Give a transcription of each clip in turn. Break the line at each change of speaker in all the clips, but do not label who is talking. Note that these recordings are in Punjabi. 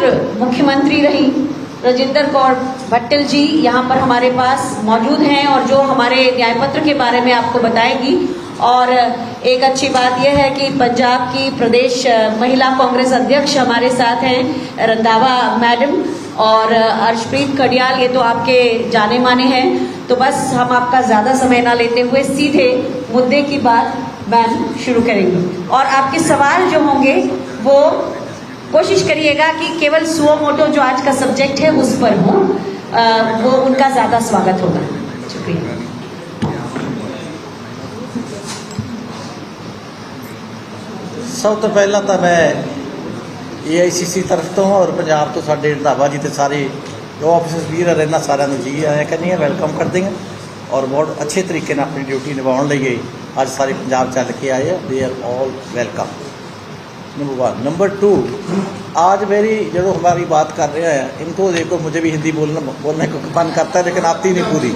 मात्र मुख्यमंत्री रही, राजेंद्र कौर भट्टल जी यहाँ पर हमारे पास मौजूद हैं और जो हमारे न्याय पत्र के बारे में आपको बताएगी। और एक अच्छी बात यह है कि पंजाब की प्रदेश महिला कांग्रेस अध्यक्ष हमारे साथ हैं, रंधावा मैडम और अर्शप्रीत कडियाल, ये तो आपके जाने माने हैं। तो बस हम आपका ज़्यादा समय ना लेते हुए सीधे मुद्दे की बात मैम शुरू करेंगे। और आपके सवाल जो होंगे वो कोशिश करिएगा कि केवल सुओ मोटो जो आज का सब्जेक्ट है उस पर हो अ, वो उनका ज़्यादा स्वागत होगा शुक्रिया
ਸਭ ਤੋਂ ਪਹਿਲਾਂ ਤਾਂ ਮੈਂ AICC ਤਰਫ ਤੋਂ ਔਰ ਪੰਜਾਬ ਤੋਂ ਸਾਡੇ ਰੰਧਾਵਾ ਜੀ ਤੇ ਸਾਰੇ ਜੋ ਆਫਿਸਰਸ ਵੀਰ ਰਹਿਣਾ ਸਾਰਿਆਂ ਨੂੰ ਜੀ ਆਇਆ ਕਹਿੰਦੀ ਹਾਂ ਵੈਲਕਮ ਕਰਦੇ ਹਾਂ ਔਰ ਬਹੁਤ ਅੱਛੇ ਤਰੀਕੇ ਨਾਲ ਆਪਣੀ ਡਿਊਟੀ ਨਿਭਾਉਣ ਲਈ ਇਹ ਅੱਜ ਸਾਰੇ ਪੰਜਾਬ ਚੱਲ ਕੇ ਆਏ ਆ they are all welcome number one number two आज मेरी जब हमारी बात कर रहे हैं इनको देखो मुझे भी हिंदी बोलना बोलने को मन करता है लेकिन आती नहीं पूरी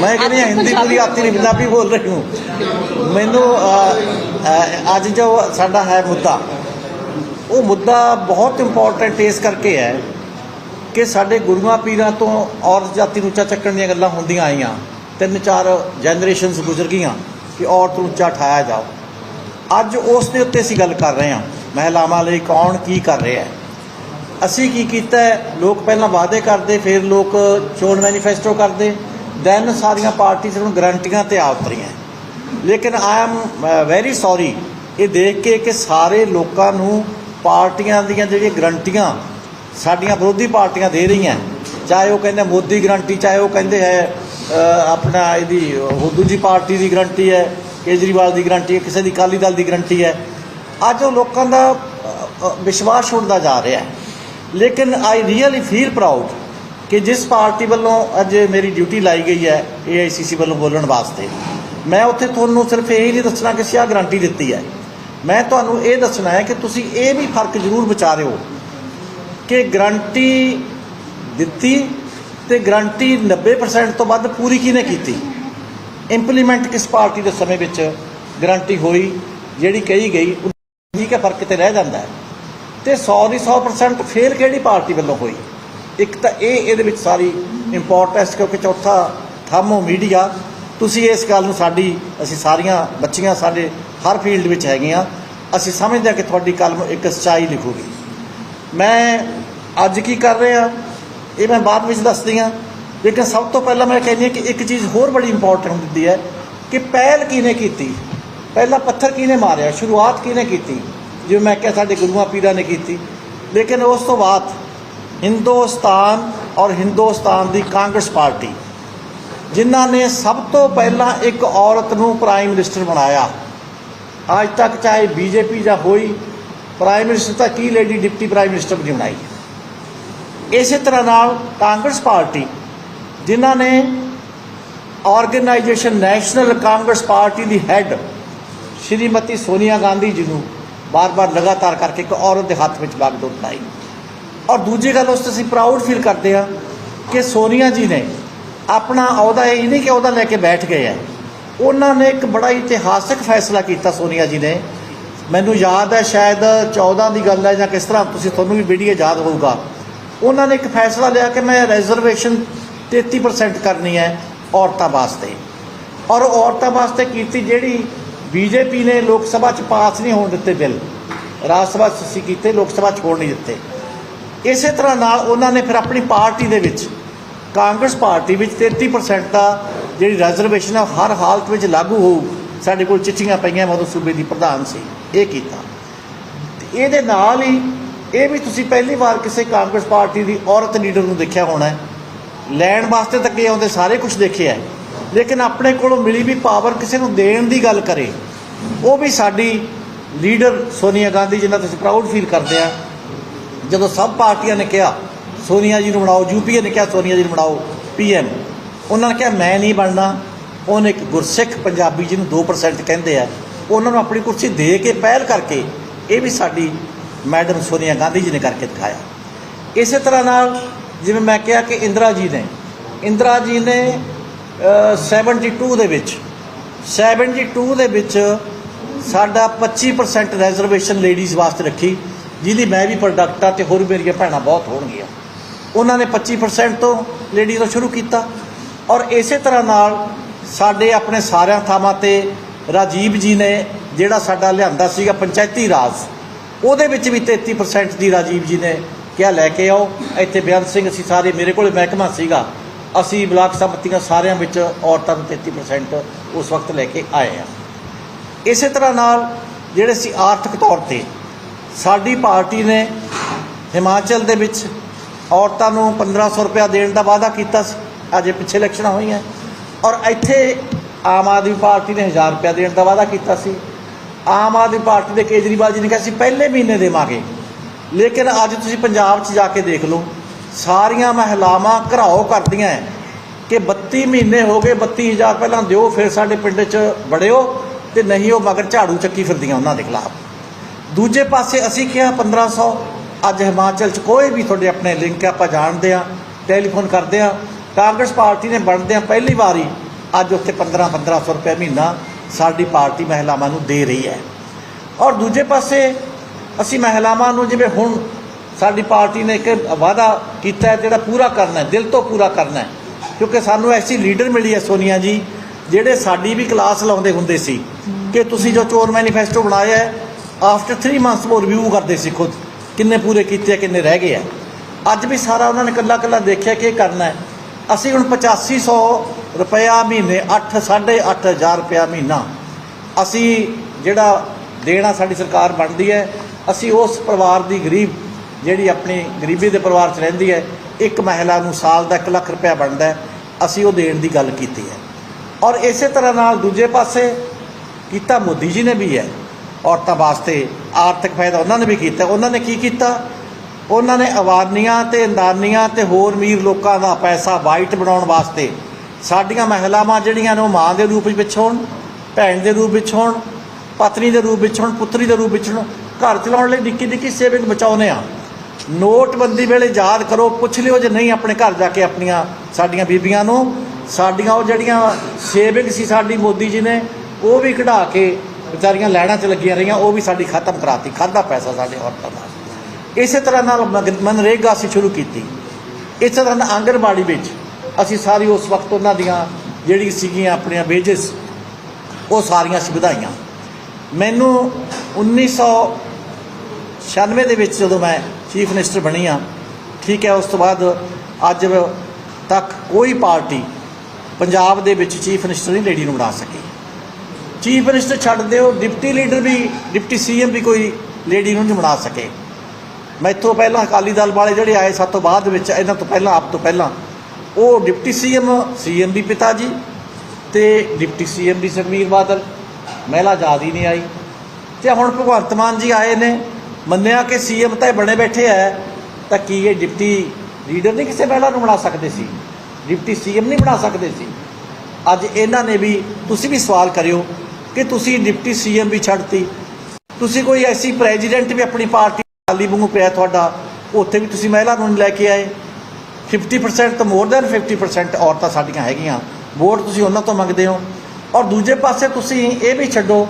मैं कह रही हिंदी पूरी आती नहीं पंजाबी बोल रही हूँ मैनू ਅੱਜ ਜੋ ਸਾਡਾ ਹੈ ਮੁੱਦਾ ਉਹ ਮੁੱਦਾ ਬਹੁਤ ਇੰਪੋਰਟੈਂਟ ਇਸ ਕਰਕੇ ਹੈ ਕਿ ਸਾਡੇ ਗੁਰੂਆਂ ਪੀਰਾਂ ਤੋਂ ਔਰਤ ਜਾਤੀ ਨੂੰ ਉੱਚਾ ਚੱਕਣ ਦੀਆਂ ਗੱਲਾਂ ਹੁੰਦੀਆਂ ਆਈਆਂ ਤਿੰਨ ਚਾਰ ਜਨਰੇਸ਼ਨਸ ਗੁਜ਼ਰ ਗਈਆਂ ਕਿ ਔਰਤ ਨੂੰ ਉੱਚਾ ਠਾਇਆ ਜਾਓ ਅੱਜ ਉਸ ਦੇ ਉੱਤੇ ਅਸੀਂ ਗੱਲ ਕਰ ਰਹੇ ਹਾਂ ਮਹਿਲਾਵਾਂ ਲਈ ਕੌਣ ਕੀ ਕਰ ਰਿਹਾ ਹੈ? ਅਸੀਂ ਕੀ ਕੀਤਾ ਲੋਕ ਪਹਿਲਾਂ ਵਾਅਦੇ ਕਰਦੇ, ਫਿਰ ਲੋਕ ਚੋਣ ਮੈਨੀਫੈਸਟੋ ਕਰਦੇ। ਦੈਨ ਸਾਰੀਆਂ ਪਾਰਟੀਆਂ ਨੂੰ ਗਰੰਟੀਆਂ ਤੇ ਆ ਉਤਰੀਆਂ ਲੇਕਿਨ ਆਈ ਐਮ ਵੈਰੀ ਸੌਰੀ ਇਹ ਦੇਖ ਕੇ ਕਿ ਸਾਰੇ ਲੋਕਾਂ ਨੂੰ ਪਾਰਟੀਆਂ ਦੀਆਂ ਜਿਹੜੀਆਂ ਗਰੰਟੀਆਂ ਸਾਡੀਆਂ ਵਿਰੋਧੀ ਪਾਰਟੀਆਂ ਦੇ ਰਹੀਆਂ। ਚਾਹੇ ਉਹ ਕਹਿੰਦੇ ਮੋਦੀ ਗਰੰਟੀ, ਚਾਹੇ ਉਹ ਕਹਿੰਦੇ ਹੈ ਆਪਣਾ ਇਹਦੀ ਉਹ ਦੂਜੀ ਪਾਰਟੀ ਦੀ ਗਰੰਟੀ ਹੈ, ਕੇਜਰੀਵਾਲ ਦੀ ਗਰੰਟੀ ਹੈ, ਕਿਸੇ ਦੀ ਅਕਾਲੀ ਦਲ ਦੀ ਗਰੰਟੀ ਹੈ। ਅੱਜ ਉਹ ਲੋਕਾਂ ਦਾ ਵਿਸ਼ਵਾਸ ਉੱਡਦਾ ਜਾ ਰਿਹਾ ਹੈ। ਲੇਕਿਨ ਆਈ ਰੀਅਲੀ ਫੀਲ ਪ੍ਰਾਊਡ ਕਿ ਜਿਸ ਪਾਰਟੀ ਵੱਲੋਂ ਅੱਜ ਮੇਰੀ ਡਿਊਟੀ ਲਾਈ ਗਈ ਹੈ, ਏਆਈਸੀਸੀ ਵੱਲੋਂ ਬੋਲਣ ਵਾਸਤੇ, ਮੈਂ ਉੱਥੇ ਤੁਹਾਨੂੰ ਸਿਰਫ ਇਹ ਹੀ ਨਹੀਂ ਦੱਸਣਾ ਕਿ ਅਸੀਂ ਆਹ ਗਰੰਟੀ ਦਿੱਤੀ ਹੈ। ਮੈਂ ਤੁਹਾਨੂੰ ਇਹ ਦੱਸਣਾ ਹੈ ਕਿ ਤੁਸੀਂ ਇਹ ਵੀ ਫ਼ਰਕ ਜ਼ਰੂਰ ਵਿਚਾਰਿਓ ਕਿ ਗਰੰਟੀ ਦਿੱਤੀ ਤੇ ਗਰੰਟੀ 90% ਤੋਂ ਵੱਧ ਪੂਰੀ ਕਿਹਨੇ ਕੀਤੀ? ਇੰਪਲੀਮੈਂਟ ਕਿਸ ਪਾਰਟੀ ਦੇ ਸਮੇਂ ਵਿੱਚ ਗਰੰਟੀ ਹੋਈ, ਜਿਹੜੀ ਕਹੀ ਗਈ ਠੀਕ ਹੈ, ਫ਼ਰਕ ਤੇ ਰਹਿ ਜਾਂਦਾ ਹੈ। ਤੇ 100 ਦੀ 100% ਫੇਲ ਕਿਹੜੀ ਪਾਰਟੀ ਵੱਲੋਂ ਹੋਈ? ਇੱਕ ਤਾਂ ਇਹ ਇਹਦੇ ਵਿੱਚ ਸਾਰੀ ਇੰਪੋਰਟੈਂਸ ਕਿਉਂਕਿ ਚੌਥਾ ਥੰਮੋ ਮੀਡੀਆ ਤੁਸੀਂ ਇਸ ਗੱਲ ਨੂੰ ਸਾਡੀ, ਅਸੀਂ ਸਾਰੀਆਂ ਬੱਚੀਆਂ ਸਾਡੇ ਹਰ ਫੀਲਡ ਵਿੱਚ ਹੈਗੀਆਂ ਅਸੀਂ ਸਮਝਦੇ ਹਾਂ ਕਿ ਤੁਹਾਡੀ ਕਲਮ ਇੱਕ ਸੱਚਾਈ ਲਿਖੂਗੀ। ਮੈਂ ਅੱਜ ਕੀ ਕਰ ਰਿਹਾ? ਇਹ ਮੈਂ ਬਾਅਦ ਵਿੱਚ ਦੱਸਦੀ ਹਾਂ। ਲੇਕਿਨ ਸਭ ਤੋਂ ਪਹਿਲਾਂ ਮੈਂ ਕਹਿੰਦੀ ਹਾਂ ਕਿ ਇੱਕ ਚੀਜ਼ ਹੋਰ ਬੜੀ ਇੰਪੋਰਟੈਂਟ ਹੁੰਦੀ ਹੈ ਕਿ ਪਹਿਲ ਕਿਹਨੇ ਕੀਤੀ? ਪਹਿਲਾ ਪੱਥਰ ਕਿਹਨੇ ਮਾਰਿਆ? ਸ਼ੁਰੂਆਤ ਕਿਹਨੇ ਕੀਤੀ? ਜਿਵੇਂ ਮੈਂ ਕਿਹਾ ਸਾਡੇ ਗੁਰੂਆਂ ਪੀਰਾਂ ਨੇ ਕੀਤੀ। ਲੇਕਿਨ ਉਸ ਤੋਂ ਬਾਅਦ ਹਿੰਦੁਸਤਾਨ ਔਰ ਹਿੰਦੁਸਤਾਨ ਦੀ ਕਾਂਗਰਸ ਪਾਰਟੀ, ਜਿਨ੍ਹਾਂ ਨੇ ਸਭ ਤੋਂ ਪਹਿਲਾਂ ਇੱਕ ਔਰਤ ਨੂੰ ਪ੍ਰਾਈਮ ਮਿਨਿਸਟਰ ਬਣਾਇਆ। ਅੱਜ ਤੱਕ ਚਾਹੇ ਬੀਜੇਪੀ ਜਾਂ ਹੋਈ, ਪ੍ਰਾਈਮ ਮਿਨਿਸਟਰ ਤਾਂ ਕੀ ਲੇਡੀ ਡਿਪਟੀ ਪ੍ਰਾਈਮ ਮਿਨਿਸਟਰ ਵੀ ਬਣਾਈ। ਇਸੇ ਤਰ੍ਹਾਂ ਨਾਲ ਕਾਂਗਰਸ ਪਾਰਟੀ, ਜਿਨ੍ਹਾਂ ਨੇ ਆਰਗੇਨਾਈਜੇਸ਼ਨ ਨੈਸ਼ਨਲ ਕਾਂਗਰਸ ਪਾਰਟੀ ਦੀ ਹੈੱਡ, ਸ਼੍ਰੀਮਤੀ ਸੋਨੀਆ ਗਾਂਧੀ ਜੀ ਨੂੰ ਬਾਰ-ਬਾਰ ਲਗਾਤਾਰ ਕਰਕੇ ਇੱਕ ਔਰਤ ਦੇ ਹੱਥ ਵਿੱਚ ਬਾਗਦੂਤ ਪਾਈ ਔਰ ਦੂਜੀ ਗੱਲ ਉਸ ਤੇ ਅਸੀਂ ਪ੍ਰਾਊਡ ਫੀਲ ਕਰਦੇ ਹਾਂ ਕਿ ਸੋਨੀਆ ਜੀ ਨੇ ਆਪਣਾ ਅਹੁਦਾ ਇਹ ਨਹੀਂ ਕਿ ਅਹੁਦਾ ਲੈ ਕੇ ਬੈਠ ਗਏ ਆ ਉਹਨਾਂ ਨੇ ਇੱਕ ਬੜਾ ਇਤਿਹਾਸਕ ਫੈਸਲਾ ਕੀਤਾ ਸੋਨੀਆ ਜੀ ਨੇ। ਮੈਨੂੰ ਯਾਦ ਹੈ ਸ਼ਾਇਦ 14 ਦੀ ਗੱਲ ਹੈ ਜਾਂ ਕਿਸ ਤਰ੍ਹਾਂ, ਤੁਸੀਂ ਤੁਹਾਨੂੰ ਵੀ ਵੀਡੀਓ ਯਾਦ ਹੋਊਗਾ। ਉਹਨਾਂ ਨੇ ਇੱਕ ਫੈਸਲਾ ਲਿਆ ਕਿ ਮੈਂ ਰਿਜ਼ਰਵੇਸ਼ਨ 33% ਕਰਨੀ ਹੈ ਔਰਤਾਂ ਵਾਸਤੇ। ਔਰ ਔਰਤਾਂ ਵਾਸਤੇ ਕੀਤੀ ਜਿਹੜੀ ਬੀਜੇਪੀ ਨੇ ਲੋਕ ਸਭਾ 'ਚ ਪਾਸ ਨਹੀਂ ਹੋਣ ਦਿੱਤੇ ਬਿੱਲ। ਰਾਜ ਸਭਾ 'ਚ ਅਸੀਂ ਕੀਤੇ, ਲੋਕ ਸਭਾ 'ਚ ਹੋਣ ਨਹੀਂ ਦਿੱਤੇ। ਇਸੇ ਤਰ੍ਹਾਂ ਨਾਲ ਉਹਨਾਂ ਨੇ ਫਿਰ ਆਪਣੀ ਪਾਰਟੀ ਦੇ ਵਿੱਚ, ਕਾਂਗਰਸ ਪਾਰਟੀ ਵਿੱਚ 33% ਦਾ ਜਿਹੜੀ ਰਿਜ਼ਰਵੇਸ਼ਨ ਹੈ ਹਰ ਹਾਲਤ ਵਿੱਚ ਲਾਗੂ ਹੋਊ। ਸਾਡੇ ਕੋਲ ਚਿੱਠੀਆਂ ਪਈਆਂ ਮੈਂ ਉਦੋਂ ਸੂਬੇ ਦੀ ਪ੍ਰਧਾਨ ਸੀ, ਇਹ ਕੀਤਾ। ਤੇ ਇਹਦੇ ਨਾਲ ਹੀ ਇਹ ਵੀ ਤੁਸੀਂ ਪਹਿਲੀ ਵਾਰ ਕਿਸੇ ਕਾਂਗਰਸ ਪਾਰਟੀ ਦੀ ਔਰਤ ਲੀਡਰ ਨੂੰ ਦੇਖਿਆ ਹੋਣਾ ਲੈਣ ਵਾਸਤੇ ਤਾਂ ਅੱਗੇ ਆਉਂਦੇ, ਸਾਰੇ ਕੁਝ ਦੇਖਿਆ ਹੈ। ਲੇਕਿਨ ਆਪਣੇ ਕੋਲੋਂ ਮਿਲੀ ਵੀ ਪਾਵਰ ਕਿਸੇ ਨੂੰ ਦੇਣ ਦੀ ਗੱਲ ਕਰੇ, ਉਹ ਵੀ ਸਾਡੀ ਲੀਡਰ ਸੋਨੀਆ ਗਾਂਧੀ ਜਿਨ੍ਹਾਂ ਤੇ ਅਸੀਂ ਪ੍ਰਾਊਡ ਫੀਲ ਕਰਦੇ ਆ। ਜਦੋਂ ਸਭ ਪਾਰਟੀਆਂ ਨੇ ਕਿਹਾ, ਸੋਨੀਆ ਜੀ ਨੂੰ ਬਣਾਓ ਯੂਪੀਏ ਨੇ ਕਿਹਾ, ਸੋਨੀਆ ਜੀ ਨੂੰ ਬਣਾਓ ਪੀਐਮ ਉਹਨਾਂ ਨੇ ਕਿਹਾ, ਮੈਂ ਨਹੀਂ ਬਣਨਾ। ਉਹਨੇ ਇੱਕ ਗੁਰਸਿੱਖ ਪੰਜਾਬੀ ਜਿਹਨੂੰ 2% ਕਹਿੰਦੇ ਆ, ਉਹਨਾਂ ਨੂੰ ਆਪਣੀ ਕੁਰਸੀ ਦੇ ਕੇ ਪਹਿਲ ਕਰਕੇ ਇਹ ਵੀ ਸਾਡੀ ਮੈਡਮ ਸੋਨੀਆ ਗਾਂਧੀ ਜੀ ਨੇ ਕਰਕੇ ਦਿਖਾਇਆ। ਇਸੇ ਤਰ੍ਹਾਂ ਨਾਲ ਜਿਵੇਂ ਮੈਂ ਕਿਹਾ ਕਿ ਇੰਦਰਾ ਜੀ ਨੇ, ਇੰਦਰਾ ਜੀ ਨੇ 72 ਦੇ ਵਿੱਚ। 72 ਦੇ ਵਿੱਚ ਸਾਡਾ 25% ਰਿਜ਼ਰਵੇਸ਼ਨ ਲੇਡੀਜ਼ ਵਾਸਤੇ ਰੱਖੀ, ਜਿਹਦੀ ਮੈਂ ਵੀ ਪ੍ਰੋਡਕਟ ਆ ਤੇ ਹੋਰ ਮੇਰੀਆਂ ਭੈਣਾਂ ਬਹੁਤ ਹੋਣਗੀਆਂ। ਉਹਨਾਂ ਨੇ 25% ਤੋਂ ਲੇਡੀ ਤੋਂ ਸ਼ੁਰੂ ਕੀਤਾ। ਔਰ ਇਸੇ ਤਰ੍ਹਾਂ ਨਾਲ ਸਾਡੇ ਆਪਣੇ ਸਾਰਿਆਂ ਥਾਵਾਂ ਤੇ ਰਾਜੀਵ ਜੀ ਨੇ ਜਿਹੜਾ ਸਾਡਾ ਲਿਆਂਦਾ ਸੀਗਾ ਪੰਚਾਇਤੀ ਰਾਜ, ਉਹਦੇ ਵਿੱਚ ਵੀ 33% ਦੀ ਰਾਜੀਵ ਜੀ ਨੇ ਕਿਹਾ ਲੈ ਕੇ ਆਓ। ਇੱਥੇ ਬੇਅੰਤ ਸਿੰਘ, ਅਸੀਂ ਸਾਰੇ ਮੇਰੇ ਕੋਲ ਮਹਿਕਮਾ ਸੀਗਾ ਅਸੀਂ ਬਲਾਕ ਸੰਮਤੀਆਂ ਸਾਰਿਆਂ ਵਿੱਚ ਔਰਤਾਂ ਨੂੰ 33% ਉਸ ਵਕਤ ਲੈ ਕੇ ਆਏ ਆ। ਇਸੇ ਤਰ੍ਹਾਂ ਨਾਲ ਜਿਹੜੇ ਸੀ ਆਰਥਿਕ ਤੌਰ ਤੇ ਸਾਡੀ ਪਾਰਟੀ ਨੇ ਹਿਮਾਚਲ ਦੇ ਵਿੱਚ ਔਰਤਾਂ ਨੂੰ 1500 ਰੁਪਇਆ ਦੇਣ ਦਾ ਵਾਅਦਾ ਕੀਤਾ ਸੀ, ਅਜੇ ਪਿੱਛੇ ਇਲੈਕਸ਼ਨਾਂ ਹੋਈਆਂ। ਔਰ ਇੱਥੇ ਆਮ ਆਦਮੀ ਪਾਰਟੀ ਨੇ 1000 ਰੁਪਇਆ ਦੇਣ ਦਾ ਵਾਅਦਾ ਕੀਤਾ ਸੀ। ਆਮ ਆਦਮੀ ਪਾਰਟੀ ਦੇ ਕੇਜਰੀਵਾਲ ਜੀ ਨੇ ਕਿਹਾ ਸੀ, ਪਹਿਲੇ ਮਹੀਨੇ ਦੇਵਾਂਗੇ। ਲੇਕਿਨ ਅੱਜ ਤੁਸੀਂ ਪੰਜਾਬ 'ਚ ਜਾ ਕੇ ਦੇਖ ਲਓ ਸਾਰੀਆਂ ਮਹਿਲਾਵਾਂ ਘਰਾਓ ਕਰਦੀਆਂ ਹੈ ਕਿ 32 ਮਹੀਨੇ ਹੋ ਗਏ 32000 ਪਹਿਲਾਂ ਦਿਓ, ਫਿਰ ਸਾਡੇ ਪਿੰਡ 'ਚ ਵੜਿਓ ਤੇ ਨਹੀਂ ਉਹ ਮਗਰ ਝਾੜੂ ਚੱਕੀ ਫਿਰਦੀਆਂ ਉਹਨਾਂ ਦੇ ਖਿਲਾਫ। ਦੂਜੇ ਪਾਸੇ ਅਸੀਂ ਕਿਹਾ 1500 ਅੱਜ ਹਿਮਾਚਲ 'ਚ ਕੋਈ ਵੀ ਤੁਹਾਡੇ ਆਪਣੇ ਲਿੰਕ ਆਪਾਂ ਜਾਣਦੇ ਆ, ਟੈਲੀਫੋਨ ਕਰਦੇ ਆ। ਕਾਂਗਰਸ ਪਾਰਟੀ ਨੇ ਬਣਦੇ ਆ ਪਹਿਲੀ ਵਾਰੀ, ਅੱਜ ਉੱਥੇ 15 1500 ਰੁਪਏ ਮਹੀਨਾ ਸਾਡੀ ਪਾਰਟੀ ਮਹਿਲਾਵਾਂ ਨੂੰ ਦੇ ਰਹੀ ਹੈ ਔਰ ਦੂਜੇ ਪਾਸੇ ਅਸੀਂ ਮਹਿਲਾਵਾਂ ਨੂੰ ਜਿਵੇਂ ਹੁਣ ਸਾਡੀ ਪਾਰਟੀ ਨੇ ਇੱਕ ਵਾਅਦਾ ਕੀਤਾ ਹੈ ਜਿਹੜਾ ਪੂਰਾ ਕਰਨਾ ਹੈ, ਦਿਲ ਤੋਂ ਪੂਰਾ ਕਰਨਾ ਹੈ। ਕਿਉਂਕਿ ਸਾਨੂੰ ਐਸੀ ਲੀਡਰ ਮਿਲੀ ਹੈ ਸੋਨੀਆ ਜੀ, ਜਿਹੜੇ ਸਾਡੀ ਵੀ ਕਲਾਸ ਲਾਉਂਦੇ ਹੁੰਦੇ ਸੀ ਕਿ ਤੁਸੀਂ ਜੋ ਚੋਰ ਮੈਨੀਫੈਸਟੋ ਬਣਾਇਆ ਹੈ ਆਫਟਰ 3 ਮੰਥਸ ਉਹ ਰਿਵਿਊ ਕਰਦੇ ਸੀ ਖੁਦ, ਕਿੰਨੇ ਪੂਰੇ ਕੀਤੇ ਆ ਕਿੰਨੇ ਰਹਿ ਗਏ ਆ ਅੱਜ ਵੀ ਸਾਰਾ ਉਹਨਾਂ ਨੇ ਕੱਲਾ ਕੱਲਾ ਦੇਖਿਆ ਕਿ ਇਹ ਕਰਨਾ ਹੈ। ਅਸੀਂ ਹੁਣ 8500 ਰੁਪਇਆ ਮਹੀਨੇ 8 8500 ਰੁਪਇਆ ਮਹੀਨਾ ਅਸੀਂ ਜਿਹੜਾ ਦੇਣਾ ਸਾਡੀ ਸਰਕਾਰ ਬਣਦੀ ਹੈ, ਅਸੀਂ ਉਸ ਪਰਿਵਾਰ ਦੀ ਗਰੀਬ ਜਿਹੜੀ ਆਪਣੀ ਗਰੀਬੀ ਦੇ ਪਰਿਵਾਰ 'ਚ ਰਹਿੰਦੀ ਹੈ, ਇੱਕ ਮਹਿਲਾ ਨੂੰ ਸਾਲ ਦਾ 1 ਲੱਖ ਰੁਪਇਆ ਬਣਦਾ ਅਸੀਂ ਉਹ ਦੇਣ ਦੀ ਗੱਲ ਕੀਤੀ ਹੈ। ਔਰ ਇਸੇ ਤਰ੍ਹਾਂ ਨਾਲ ਦੂਜੇ ਪਾਸੇ ਕੀਤਾ ਮੋਦੀ ਜੀ ਨੇ ਵੀ ਹੈ, ਔਰਤਾਂ ਵਾਸਤੇ ਆਰਥਿਕ ਫਾਇਦਾ ਉਹਨਾਂ ਨੇ ਵੀ ਕੀਤਾ। ਉਹਨਾਂ ਨੇ ਕੀ ਕੀਤਾ? ਉਹਨਾਂ ਨੇ ਅਵਾਨੀਆਂ ਤੇ ਅੰਦਾਨੀਆਂ ਤੇ ਹੋਰ ਅਮੀਰ ਲੋਕਾਂ ਦਾ ਪੈਸਾ ਵਾਈਟ ਬਣਾਉਣ ਵਾਸਤੇ ਸਾਡੀਆਂ ਮਹਿਲਾਵਾਂ ਜਿਹੜੀਆਂ ਨੇ ਉਹ ਮਾਂ ਦੇ ਰੂਪ ਵਿੱਚ ਹੋਣ, ਭੈਣ ਦੇ ਰੂਪ ਵਿੱਚ ਹੋਣ, ਪਤਨੀ ਦੇ ਰੂਪ ਵਿੱਚ ਹੋਣ, ਪੁੱਤਰੀ ਦੇ ਰੂਪ ਵਿੱਚ ਹੋਣ, ਘਰ ਚਲਾਉਣ ਲਈ ਨਿੱਕੀ ਨਿੱਕੀ ਸੇਵਿੰਗ ਬਚਾਉਨੇ ਆ ਨੋਟਬੰਦੀ ਵੇਲੇ ਯਾਦ ਕਰੋ, ਪੁੱਛ ਲਿਓ ਜੇ ਨਹੀਂ ਆਪਣੇ ਘਰ ਜਾ ਕੇ ਆਪਣੀਆਂ ਸਾਡੀਆਂ ਬੀਬੀਆਂ ਨੂੰ। ਸਾਡੀਆਂ ਉਹ ਜਿਹੜੀਆਂ ਸੇਵਿੰਗ ਸੀ ਸਾਡੀ ਮੋਦੀ ਜੀ ਨੇ, ਉਹ ਵੀ ਕਢਾ ਕੇ ਵਿਚਾਰੀਆਂ ਲੈਣਾ 'ਚ ਲੱਗੀਆਂ ਰਹੀਆਂ, ਉਹ ਵੀ ਸਾਡੀ ਖਤਮ ਕਰਾਤੀ ਖਾਦਾ ਪੈਸਾ ਸਾਡੇ ਔਰਤਾਂ ਦਾ। ਇਸੇ ਤਰ੍ਹਾਂ ਨਾਲ ਮਗ- ਮਨਰੇਗਾ ਅਸੀਂ ਸ਼ੁਰੂ ਕੀਤੀ। ਇਸੇ ਤਰ੍ਹਾਂ ਨਾਲ ਆਂਗਣਵਾੜੀ ਵਿੱਚ ਅਸੀਂ ਸਾਰੀ ਉਸ ਵਕਤ ਉਹਨਾਂ ਦੀਆਂ ਜਿਹੜੀ ਸੀਗੀਆਂ ਆਪਣੀਆਂ ਵੇਜਸ ਉਹ ਸਾਰੀਆਂ ਅਸੀਂ ਵਧਾਈਆਂ। ਮੈਨੂੰ 1996 ਦੇ ਵਿੱਚ ਜਦੋਂ ਮੈਂ ਚੀਫ ਮਿਨਿਸਟਰ ਬਣੀ ਆ। ਠੀਕ ਹੈ, ਉਸ ਤੋਂ ਬਾਅਦ ਅੱਜ ਤੱਕ ਕੋਈ ਪਾਰਟੀ ਪੰਜਾਬ ਦੇ ਵਿੱਚ ਚੀਫ ਮਿਨਿਸਟਰ ਨਹੀਂ, ਲੇਡੀ ਨੂੰ ਬਣਾ ਸਕੀ। ਚੀਫ ਮਿਨਿਸਟਰ ਛੱਡ ਦਿਓ, ਡਿਪਟੀ ਲੀਡਰ ਵੀ, ਡਿਪਟੀ ਸੀਐਮ ਵੀ ਕੋਈ ਲੇਡੀ ਨੂੰ ਨਹੀਂ ਬਣਾ ਸਕੇ। ਮੈਥੋਂ ਪਹਿਲਾਂ ਅਕਾਲੀ ਦਲ ਵਾਲੇ ਜਿਹੜੇ ਆਏ ਸਾਡੇ ਤੋਂ ਬਾਅਦ ਵਿੱਚ, ਇਹਨਾਂ ਤੋਂ ਪਹਿਲਾਂ, ਆਪ ਤੋਂ ਪਹਿਲਾਂ, ਉਹ ਡਿਪਟੀ ਸੀਐਮ ਸੀਐਮ ਵੀ ਪਿਤਾ ਜੀ ਤੇ ਡਿਪਟੀ ਸੀਐਮ ਵੀ ਸੁਖਬੀਰ ਬਾਦਲ। ਮਹਿਲਾ ਆਜ਼ਾਦ ਹੀ ਨਹੀਂ ਆਈ। ਤੇ ਹੁਣ ਭਗਵੰਤ ਮਾਨ ਜੀ ਆਏ ਨੇ ਮੰਨਿਆ ਕਿ ਸੀਐਮ ਤਾਂ ਇਹ ਬਣੇ ਬੈਠੇ ਐ, ਤਾਂ ਕੀ ਇਹ ਡਿਪਟੀ ਲੀਡਰ ਨਹੀਂ ਕਿਸੇ ਮਹਿਲਾ ਨੂੰ ਬਣਾ ਸਕਦੇ ਸੀ? ਡਿਪਟੀ ਸੀਐਮ ਨਹੀਂ ਬਣਾ ਸਕਦੇ ਸੀ? ਅੱਜ ਇਹਨਾਂ ਨੇ ਵੀ, ਤੁਸੀਂ ਵੀ ਸਵਾਲ ਕਰਿਓ ਕਿ ਤੁਸੀਂ ਡਿਪਟੀ ਸੀਐਮ ਵੀ ਛੱਡਤੀ। ਤੁਸੀਂ ਕੋਈ ਐਸੀ ਪ੍ਰੈਜ਼ੀਡੈਂਟ ਵੀ ਆਪਣੀ ਪਾਰਟੀ ਖਾਲੀ ਵਾਂਗੂ ਪਿਆ ਤੁਹਾਡਾ, ਉੱਥੇ ਵੀ ਤੁਸੀਂ ਮਹਿਲਾ ਨੂੰ ਲੈ ਕੇ ਆਏ। 50% ਤੋਂ ਮੋਰ ਦੈਨ 50% ਔਰਤਾਂ ਸਾਡੀਆਂ ਹੈਗੀਆਂ। ਵੋਟ ਤੁਸੀਂ ਉਹਨਾਂ ਤੋਂ ਮੰਗਦੇ ਹੋ। ਔਰ ਦੂਜੇ ਪਾਸੇ ਤੁਸੀਂ ਇਹ ਵੀ ਛੱਡੋ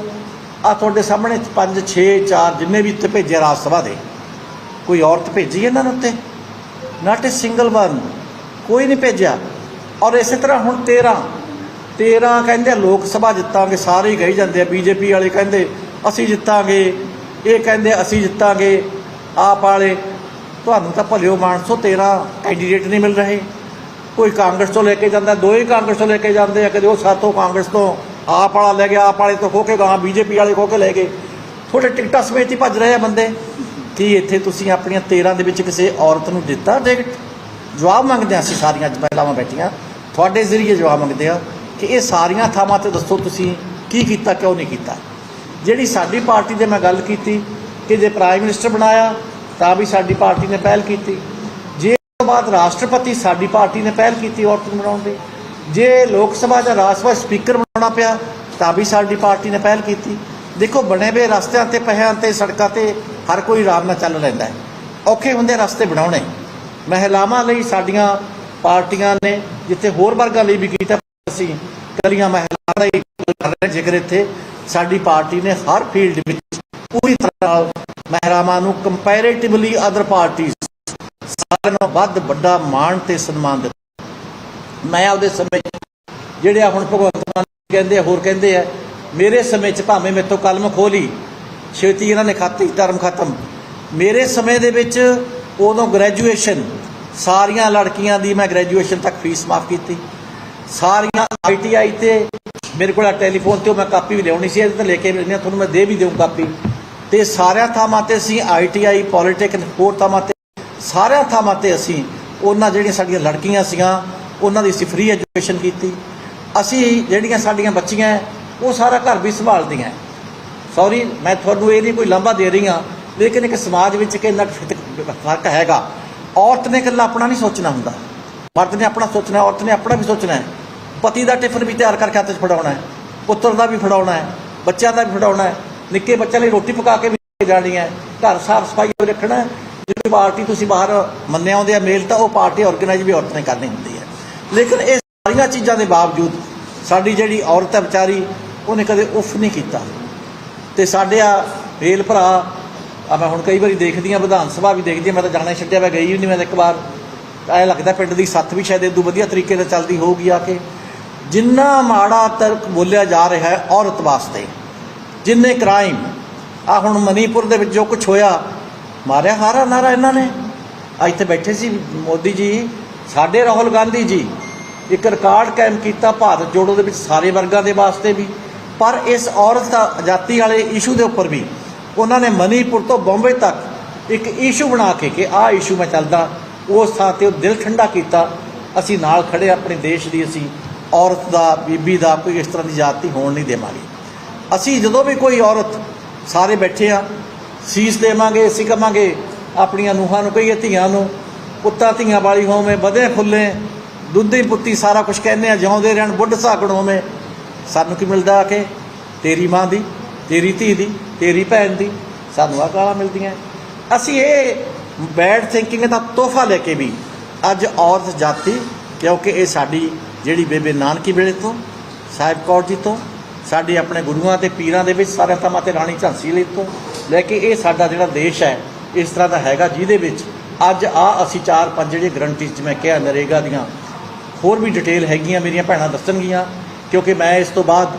ਆ ਤੁਹਾਡੇ ਸਾਹਮਣੇ 5 6 4 ਜਿੰਨੇ ਵੀ ਇੱਥੇ ਭੇਜੇ ਰਾਜ ਸਭਾ ਦੇ, ਕੋਈ ਔਰਤ ਭੇਜੀ ਇਹਨਾਂ ਨੂੰ ਉੱਤੇ? ਨਾਟ ਅ ਸਿੰਗਲ ਵਨ ਕੋਈ ਨਹੀਂ ਭੇਜਿਆ। ਔਰ ਇਸੇ ਤਰ੍ਹਾਂ ਹੁਣ 13 13 ਕਹਿੰਦੇ ਆ, ਲੋਕ ਸਭਾ ਜਿੱਤਾਂਗੇ, ਸਾਰੇ ਹੀ ਕਹੀ ਜਾਂਦੇ ਆ, ਬੀਜੇਪੀ ਵਾਲੇ ਕਹਿੰਦੇ, ਅਸੀਂ ਜਿੱਤਾਂਗੇ, ਇਹ ਕਹਿੰਦੇ, ਅਸੀਂ ਜਿੱਤਾਂਗੇ, ਆਪ ਵਾਲੇ। ਤੁਹਾਨੂੰ ਤਾਂ ਭਲਿਓ ਮਾਨਸੋ 13 ਕੈਂਡੀਡੇਟ ਨਹੀਂ ਮਿਲ ਰਹੇ। ਕੋਈ ਕਾਂਗਰਸ ਤੋਂ ਲੈ ਕੇ ਜਾਂਦਾ, ਦੋ ਕਾਂਗਰਸ ਤੋਂ ਲੈ ਕੇ ਜਾਂਦੇ ਆ, ਕਦੇ ਉਹ ਸਾਥੋਂ ਕਾਂਗਰਸ ਤੋਂ। ਆਪ ਵਾਲਾ ਲੈ ਗਿਆ, ਆਪ ਵਾਲੇ ਤੋਂ ਖੋ ਕੇ ਗਾਂ ਬੀਜੇਪੀ ਵਾਲੇ ਖੋ ਕੇ ਲੈ ਗਏ। ਤੁਹਾਡੇ ਟਿਕਟਾਂ ਸਮੇਤ ਹੀ ਭੱਜ ਰਹੇ ਆ ਬੰਦੇ। ਕੀ ਇੱਥੇ ਤੁਸੀਂ ਆਪਣੀਆਂ 13 ਦੇ ਵਿੱਚ ਕਿਸੇ ਔਰਤ ਨੂੰ ਦਿੱਤਾ? ਟਿਕਟ ਜਵਾਬ ਮੰਗਦੇ ਹਾਂ, ਅਸੀਂ ਸਾਰੀਆਂ ਮਹਿਲਾਵਾਂ ਬੈਠੀਆਂ। ਤੁਹਾਡੇ ਜ਼ਰੀਏ ਜਵਾਬ ਮੰਗਦੇ ਆ ਕਿ ਇਹ ਸਾਰੀਆਂ ਥਾਵਾਂ ਤੇ ਦੱਸੋ ਤੁਸੀਂ ਕੀ ਕੀਤਾ, ਕਿਉਂ ਨਹੀਂ ਕੀਤਾ। ਜਿਹੜੀ ਸਾਡੀ ਪਾਰਟੀ ਦੇ ਮੈਂ ਗੱਲ ਕੀਤੀ, ਕਿ ਜੇ ਪ੍ਰਾਈਮ ਮਿਨਿਸਟਰ ਬਣਾਇਆ, ਤਾਂ ਵੀ ਸਾਡੀ ਪਾਰਟੀ ਨੇ ਪਹਿਲ ਕੀਤੀ। ਜੇ ਤੋਂ ਬਾਅਦ ਰਾਸ਼ਟਰਪਤੀ ਸਾਡੀ ਪਾਰਟੀ ਨੇ ਪਹਿਲ ਕੀਤੀ ਔਰਤ ਨੂੰ ਬਣਾਉਣ ਦੀ। ਜੇ ਲੋਕ ਸਭਾ ਦਾ ਰਾਜ ਸਭਾ ਸਪੀਕਰ ਬਣਾਉਣਾ ਪਿਆ, ਤਾਂ ਵੀ ਸਾਡੀ ਪਾਰਟੀ ਨੇ ਪਹਿਲ ਕੀਤੀ। ਦੇਖੋ, ਬਣੇ ਹੋਏ ਰਸਤਿਆਂ ਤੇ, ਪਹਿਆਂ ਤੇ, ਸੜਕਾਂ ਤੇ ਹਰ ਕੋਈ ਆਰਾਮ ਨਾਲ ਚੱਲ ਲੈਂਦਾ ਹੈ। ਔਖੇ ਹੁੰਦੇ ਰਸਤੇ ਬਣਾਉਣੇ। ਮਹਿਲਾਵਾਂ ਲਈ ਸਾਡੀਆਂ ਪਾਰਟੀਆਂ ਨੇ, ਜਿੱਥੇ ਹੋਰ ਵਰਗਾਂ ਲਈ ਵੀ ਕੀਤਾ ਅਸੀਂ ਕਲੀਆਂ ਮਹਿਲਾਵਾਂ ਦਾ ਹੀ ਕਰ ਰਹੇ ਜ਼ਿਕਰ ਇੱਥੇ ਸਾਡੀ ਪਾਰਟੀ ਨੇ ਹਰ ਫੀਲਡ ਵਿੱਚ ਪੂਰੀ ਤਰ੍ਹਾਂ ਨਾਲ ਮਹਿਰਾਵਾਂ ਨੂੰ ਕੰਪੈਰੀਟਿਵਲੀ ਅਦਰ ਪਾਰਟੀਆਂ ਸਾਰਿਆਂ ਨਾਲੋਂ ਵੱਧ ਵੱਡਾ ਮਾਣ ਤੇ ਸਨਮਾਨ ਦਿੱਤਾ। ਮੈਂ ਆਪਦੇ ਸਮੇਂ 'ਚ ਜਿਹੜੇ ਆ ਹੁਣ ਭਗਵੰਤ ਮਾਨ ਕਹਿੰਦੇ ਆ, ਹੋਰ ਕਹਿੰਦੇ ਆ, ਮੇਰੇ ਸਮੇਂ 'ਚ ਭਾਵੇਂ ਮੇਰੇ ਤੋਂ ਕਲਮ ਖੋਲੀ, ਛੇਤੀ ਇਹਨਾਂ ਨੇ ਖਾਤੀ, ਧਰਮ ਖਤਮ। ਮੇਰੇ ਸਮੇਂ ਦੇ ਵਿੱਚ ਉਦੋਂ ਗ੍ਰੈਜੂਏਸ਼ਨ ਸਾਰੀਆਂ ਲੜਕੀਆਂ ਦੀ ਮੈਂ ਗ੍ਰੈਜੂਏਸ਼ਨ ਤੱਕ ਫੀਸ ਮਾਫ ਕੀਤੀ। ਸਾਰੀਆਂ ਆਈਟੀਆਈ ਤੇ ਮੇਰੇ ਕੋਲ ਟੈਲੀਫੋਨ ਤੇ ਉਹ ਮੈਂ ਕਾਪੀ ਵੀ ਲਿਆਉਣੀ ਸੀ, ਇਹਦੇ ਤੇ ਲੈ ਕੇ ਵੀ ਤੁਹਾਨੂੰ ਮੈਂ ਦੇ ਵੀ ਦੇਉਂ ਕਾਪੀ। ਤੇ ਸਾਰਿਆਂ ਥਾਵਾਂ ਤੇ ਅਸੀਂ ਆਈਟੀਆਈ ਪੋਲੀਟੈਕਨਿਕ ਹੋਰ ਥਾਵਾਂ ਤੇ, ਸਾਰਿਆਂ ਥਾਵਾਂ ਤੇ ਅਸੀਂ ਉਹਨਾਂ ਜਿਹੜੀਆਂ ਸਾਡੀਆਂ ਲੜਕੀਆਂ ਸੀਗੀਆਂ ਉਹਨਾਂ ਦੀ ਅਸੀਂ ਫ੍ਰੀ ਐਜੂਕੇਸ਼ਨ ਕੀਤੀ। ਅਸੀਂ ਜਿਹੜੀਆਂ ਸਾਡੀਆਂ ਬੱਚੀਆਂ ਉਹ ਸਾਰਾ ਘਰ ਵੀ ਸੰਭਾਲਦੀਆਂ ਸੌਰੀ ਮੈਂ ਤੁਹਾਨੂੰ ਇਹ ਨਹੀਂ ਕੋਈ ਲੰਬਾ ਦੇ ਰਹੀ ਹਾਂ, ਲੇਕਿਨ ਇੱਕ ਸਮਾਜ ਵਿੱਚ ਕਿ ਇੰਨਾ ਕੁ ਫ਼ਰਕ ਹੈਗਾ। ਔਰਤ ਨੇ ਇਕੱਲਾ ਆਪਣਾ ਨਹੀਂ ਸੋਚਣਾ ਹੁੰਦਾ। ਮਰਦ ਨੇ ਆਪਣਾ ਸੋਚਣਾ, ਔਰਤ ਨੇ ਆਪਣਾ ਵੀ ਸੋਚਣਾ ਹੈ। ਪਤੀ ਦਾ ਟਿਫਨ ਵੀ ਤਿਆਰ ਕਰਕੇ ਹੱਥ 'ਚ ਫੜਾਉਣਾ ਹੈ, ਪੁੱਤਰ ਦਾ ਵੀ ਫੜਾਉਣਾ ਹੈ, ਬੱਚਿਆਂ ਦਾ ਵੀ ਫੜਾਉਣਾ ਹੈ। ਨਿੱਕੇ ਬੱਚਿਆਂ ਲਈ ਰੋਟੀ ਪਕਾ ਕੇ ਵੀ ਜਾਣੀ ਹੈ। ਘਰ ਸਾਫ਼ ਸਫ਼ਾਈ ਰੱਖਣਾ ਜਿਹੜੀ ਪਾਰਟੀ ਤੁਸੀਂ ਬਾਹਰ ਮੰਨਿਆ ਆਉਂਦੇ ਆ, ਮੇਲ ਤਾਂ ਉਹ ਪਾਰਟੀ ਆਰਗੇਨਾਈਜ਼ ਵੀ ਔਰਤ ਨੇ ਕਰਨੀ ਹੁੰਦੀ ਹੈ। ਲੇਕਿਨ ਇਹ ਸਾਰੀਆਂ ਚੀਜ਼ਾਂ ਦੇ ਬਾਵਜੂਦ ਸਾਡੀ ਜਿਹੜੀ ਔਰਤ ਹੈ ਵਿਚਾਰੀ, ਉਹਨੇ ਕਦੇ ਉਫ ਨਹੀਂ ਕੀਤਾ। ਤੇ ਸਾਡੇ ਆ ਰੇਲ ਭਰਾ ਆ ਮੈਂ ਹੁਣ ਕਈ ਵਾਰੀ ਦੇਖਦੀ ਆ ਵਿਧਾਨ ਸਭਾ ਵੀ ਦੇਖਦੀ ਆ ਮੈਂ ਤਾਂ ਜਾਣਾ ਛੱਡਿਆ, ਮੈਂ ਗਈ ਹੀ ਨਹੀਂ ਮੈਂ ਤਾਂ ਇੱਕ ਵਾਰ। ਐ ਲੱਗਦਾ ਪਿੰਡ ਦੀ ਸੱਥ ਵੀ ਸ਼ਾਇਦ ਇਦੋਂ ਵਧੀਆ ਤਰੀਕੇ ਨਾਲ ਚੱਲਦੀ ਹੋਊਗੀ ਆ ਕੇ। ਜਿੰਨਾ ਮਾੜਾ ਤਰਕ ਬੋਲਿਆ ਜਾ ਰਿਹਾ ਹੈ ਔਰਤ ਵਾਸਤੇ, ਜਿੰਨੇ ਕ੍ਰਾਈਮ ਆ ਹੁਣ ਮਨੀਪੁਰ ਦੇ ਵਿੱਚ ਜੋ ਕੁਝ ਹੋਇਆ, ਮਾਰਿਆ ਹਾਰਾ ਨਾਰਾ ਇਹਨਾਂ ਨੇ। ਆ ਇੱਥੇ ਬੈਠੇ ਸੀ ਮੋਦੀ ਜੀ ਸਾਡੇ ਰਾਹੁਲ ਗਾਂਧੀ ਜੀ ਇੱਕ ਰਿਕਾਰਡ ਕਾਇਮ ਕੀਤਾ ਭਾਰਤ ਜੋੜੋ ਦੇ ਵਿੱਚ ਸਾਰੇ ਵਰਗਾਂ ਦੇ ਵਾਸਤੇ ਵੀ, ਪਰ ਇਸ ਔਰਤ ਦਾ ਆਜ਼ਾਦੀ ਵਾਲੇ ਇਸ਼ੂ ਦੇ ਉੱਪਰ ਵੀ ਉਹਨਾਂ ਨੇ ਮਨੀਪੁਰ ਤੋਂ ਬੰਬੇ ਤੱਕ ਇੱਕ ਇਸ਼ੂ ਬਣਾ ਕੇ ਕਿ ਆਹ ਇਸ਼ੂ ਮੈਂ ਚੱਲਦਾ, ਉਸ ਥਾਂ ਤੇ ਉਹ ਦਿਲ ਠੰਡਾ ਕੀਤਾ, ਅਸੀਂ ਨਾਲ ਖੜੇ ਆਪਣੇ ਦੇਸ਼ ਦੀ ਅਸੀਂ ਔਰਤ ਦਾ, ਬੀਬੀ ਦਾ ਕੋਈ ਇਸ ਤਰ੍ਹਾਂ ਦੀ ਜਾਤੀ ਹੋਣ ਨਹੀਂ ਦੇਵਾਂਗੇ। ਅਸੀਂ ਜਦੋਂ ਵੀ ਕੋਈ ਔਰਤ ਸਾਰੇ ਬੈਠੇ ਆ ਸੀਸ ਦੇਵਾਂਗੇ, ਅਸੀਂ ਕਵਾਂਗੇ, ਆਪਣੀਆਂ ਨੂੰਹਾਂ ਨੂੰ ਕਹੀਏ, ਧੀਆਂ ਨੂੰ ਪੁੱਤਾਂ ਧੀਆਂ ਵਾਲੀ ਹੋਵੇਂ, ਵਧੇ ਫੁੱਲੇ, ਦੁੱਧੀ ਪੁੱਤੀ ਸਾਰਾ ਕੁਝ ਕਹਿੰਦੇ ਆ, ਜਿਉਂਦੇ ਰਹਿਣ, ਬੁੱਢ ਸਾਗਣ ਹੋਵੇਂ। ਸਾਨੂੰ ਕੀ ਮਿਲਦਾ ਆ ਕੇ? ਤੇਰੀ ਮਾਂ ਦੀ, ਤੇਰੀ ਧੀ ਦੀ, ਤੇਰੀ ਭੈਣ ਦੀ, ਸਾਨੂੰ ਆ ਗਾਲਾਂ ਮਿਲਦੀਆਂ। ਅਸੀਂ ਇਹ ਬੈਡ ਥਿੰਕਿੰਗ ਦਾ ਤੋਹਫਾ ਲੈ ਕੇ ਵੀ ਅੱਜ ਔਰਤ ਜਾਤੀ, ਕਿਉਂਕਿ ਇਹ ਸਾਡੀ ਜਿਹੜੀ ਬੇਬੇ ਨਾਨਕੀ ਵੇਲੇ ਤੋਂ, ਸਾਹਿਬ ਕੌਰ ਜੀ ਤੋਂ, ਸਾਡੇ ਆਪਣੇ ਗੁਰੂਆਂ ਤੇ ਪੀਰਾਂ ਦੇ ਵਿੱਚ ਸਾਰੇ ਥਾਵਾਂ ਤੇ ਰਾਣੀ ਝਾਂਸੀ ਲਈ ਤੋਂ, ਲੈ ਕੇ ਇਹ ਸਾਡਾ ਜਿਹੜਾ ਦੇਸ਼ ਹੈ, ਇਸ ਤਰ੍ਹਾਂ ਦਾ ਹੈਗਾ ਜਿਹਦੇ ਵਿੱਚ ਅੱਜ ਆ ਅਸੀਂ ਚਾਰ ਪੰਜ ਜਿਹੜੀਆਂ ਗਰੰਟੀਜ਼ ਜਿਵੇਂ ਕਿਹਾ ਨਰੇਗਾ ਦੀਆਂ, ਹੋਰ ਵੀ ਡਿਟੇਲ ਹੈਗੀਆਂ, ਮੇਰੀਆਂ ਭੈਣਾਂ ਦੱਸਣਗੀਆਂ, ਕਿਉਂਕਿ ਮੈਂ ਇਸ ਤੋਂ ਬਾਅਦ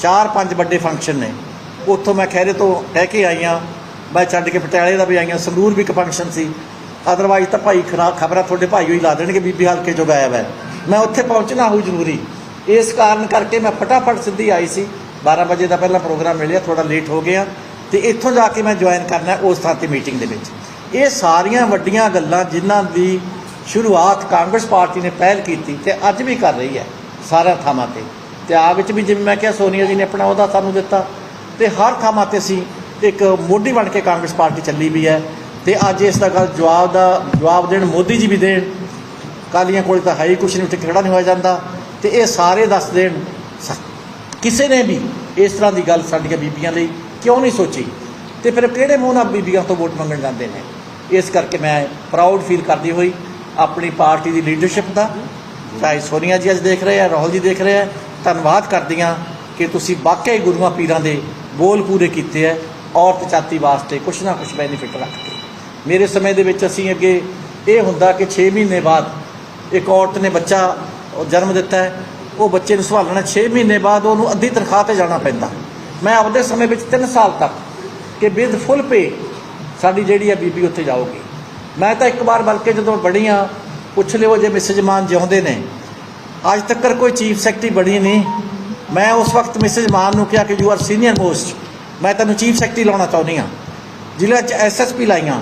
ਚਾਰ ਪੰਜ ਵੱਡੇ ਫੰਕਸ਼ਨ ਨੇ। ਉੱਥੋਂ ਮੈਂ ਖੈਰੇ ਤੋਂ ਕਹਿ ਕੇ ਆਈਆਂ ਮੈਂ ਛੱਡ ਕੇ ਪਟਿਆਲੇ ਦਾ ਵੀ ਆਈਆਂ ਸੰਗਰੂਰ ਵੀ ਇੱਕ ਫੰਕਸ਼ਨ ਸੀ। ਅਦਰਵਾਈਜ਼ ਤਾਂ ਭਾਈ ਖਰਾ ਖਬਰਾਂ ਤੁਹਾਡੇ ਭਾਈ ਹੋਈ ਲਾ ਦੇਣਗੇ, ਬੀਬੀ ਹਲਕੇ ਜੋ ਗਾਇਬ ਹੈ। ਮੈਂ ਉੱਥੇ ਪਹੁੰਚਣਾ ਹੋਊ ਜ਼ਰੂਰੀ। ਇਸ ਕਾਰਨ ਕਰਕੇ ਮੈਂ ਫਟਾਫਟ ਸਿੱਧੀ ਆਈ ਸੀ। 12 ਵਜੇ ਦਾ ਪਹਿਲਾਂ ਪ੍ਰੋਗਰਾਮ ਮਿਲਿਆ ਥੋੜਾ ਲੇਟ ਹੋ ਗਿਆ, ਤੇ ਇੱਥੋਂ ਜਾ ਕੇ ਮੈਂ ਜੁਆਇਨ ਕਰਨਾ ਉਸ ਥਾਂ ਤੇ ਮੀਟਿੰਗ ਦੇ ਵਿੱਚ। ਇਹ ਸਾਰੀਆਂ ਵੱਡੀਆਂ ਗੱਲਾਂ ਜਿਨ੍ਹਾਂ ਦੀ ਸ਼ੁਰੂਆਤ ਕਾਂਗਰਸ ਪਾਰਟੀ ਨੇ ਪਹਿਲ ਕੀਤੀ ਤੇ ਅੱਜ ਵੀ ਕਰ ਰਹੀ ਹੈ ਸਾਰਿਆਂ ਥਾਵਾਂ ਤੇ। ਤੇ ਆ ਵਿੱਚ ਵੀ ਜਿਵੇਂ ਮੈਂ ਕਿਹਾ, ਸੋਨੀਆ ਜੀ ਨੇ ਆਪਣਾ ਉਹਦਾ ਸਾਨੂੰ ਦਿੱਤਾ। ਤੇ ਹਰ ਥਾਵਾਂ ਤੇ ਅਸੀਂ ਇੱਕ ਮੋਢੀ ਬਣ ਕੇ ਕਾਂਗਰਸ ਪਾਰਟੀ ਚੱਲੀ ਵੀ ਹੈ। ਤੇ ਅੱਜ ਇਸ ਦਾ ਗੱਲ ਜਵਾਬ ਦਾ ਜਵਾਬ ਦੇਣ ਮੋਦੀ ਜੀ ਵੀ ਦੇਣ। ਕਾਲੀਆਂ ਕੋਲ ਤਾਂ ਹੈ ਹੀ ਕੁਛ ਨਹੀਂ, ਉੱਥੇ ਖੜਾ ਨਹੀਂ ਹੋਇਆ ਜਾਂਦਾ। ਤੇ ਇਹ ਸਾਰੇ ਦੱਸ ਦੇਣ। ਸ- ਕਿਸੇ ਨੇ ਵੀ ਇਸ ਤਰ੍ਹਾਂ ਦੀ ਗੱਲ ਸਾਡੀਆਂ ਬੀਬੀਆਂ ਲਈ ਕਿਉਂ ਨਹੀਂ ਸੋਚੀ? ਤੇ ਫਿਰ ਕਿਹੜੇ ਮੂੰਹ ਨਾਲ ਬੀਬੀਆਂ ਤੋਂ ਵੋਟ ਮੰਗਣ ਜਾਂਦੇ ਨੇ? ਇਸ ਕਰਕੇ ਮੈਂ ਪ੍ਰਾਊਡ ਫੀਲ ਕਰਦੀ ਹੋਈ ਆਪਣੀ ਪਾਰਟੀ ਦੀ ਲੀਡਰਸ਼ਿਪ ਦਾ। ਚਾਹੇ ਸੋਨੀਆ ਜੀ ਅੱਜ ਦੇਖ ਰਹੇ ਆ, ਰਾਹੁਲ ਜੀ ਦੇਖ ਰਹੇ ਆ, ਧੰਨਵਾਦ ਕਰਦੀ ਕਰਦੀਆਂ ਕਿ ਤੁਸੀਂ ਵਾਕਈ ਗੁਰੂਆਂ ਪੀਰਾਂ ਦੇ ਬੋਲ ਪੂਰੇ ਕੀਤੇ ਆ, ਔਰਤ ਜਾਤੀ ਵਾਸਤੇ ਕੁਛ ਨਾ ਕੁਛ ਬੈਨੀਫਿਟ ਰੱਖ ਕੇ ਮੇਰੇ ਸਮੇਂ ਦੇ ਵਿੱਚ ਅਸੀਂ ਅੱਗੇ ਇਹ ਹੁੰਦਾ ਕਿ 6 ਮਹੀਨੇ ਬਾਅਦ ਇੱਕ ਔਰਤ ਨੇ ਬੱਚਾ ਜਨਮ ਦਿੱਤਾ ਹੈ, ਉਹ ਬੱਚੇ ਨੂੰ ਸੰਭਾਲਣਾ 6 ਮਹੀਨੇ ਬਾਅਦ ਉਹਨੂੰ ਅੱਧੀ ਤਨਖਾਹ ਤੇ ਜਾਣਾ ਪੈਂਦਾ। ਮੈਂ ਆਪਦੇ ਸਮੇਂ ਵਿੱਚ 3 ਸਾਲ ਤੱਕ ਕਿ ਵਿਦ ਫੁੱਲ ਪੇ ਸਾਡੀ ਜਿਹੜੀ ਹੈ ਬੀਬੀ ਉੱਥੇ ਜਾਊਗੀ। ਮੈਂ ਤਾਂ ਇੱਕ ਵਾਰ ਬਲਕਿ ਜਦੋਂ ਬੜੀਆਂ ਪੁੱਛ ਲਿਓ ਜੇ ਮਿਸਿਜ ਮਾਨ ਜਿਉਂਦੇ ਨੇ। ਅੱਜ ਤੱਕ ਕੋਈ ਚੀਫ ਸੈਕਟਰੀ ਬਣੀ ਨਹੀਂ। ਮੈਂ ਉਸ ਵਕਤ ਮਿਸਿਜ ਮਾਨ ਨੂੰ ਕਿਹਾ ਕਿ ਯੂ ਆਰ ਸੀਨੀਅਰ ਮੋਸਟ ਮੈਂ ਤੈਨੂੰ ਚੀਫ ਸੈਕਟਰੀ ਲਾਉਣਾ ਚਾਹੁੰਦੀ ਹਾਂ। ਜ਼ਿਲ੍ਹੇ 'ਚ ਐਸਐਸਪੀ ਲਾਈਆਂ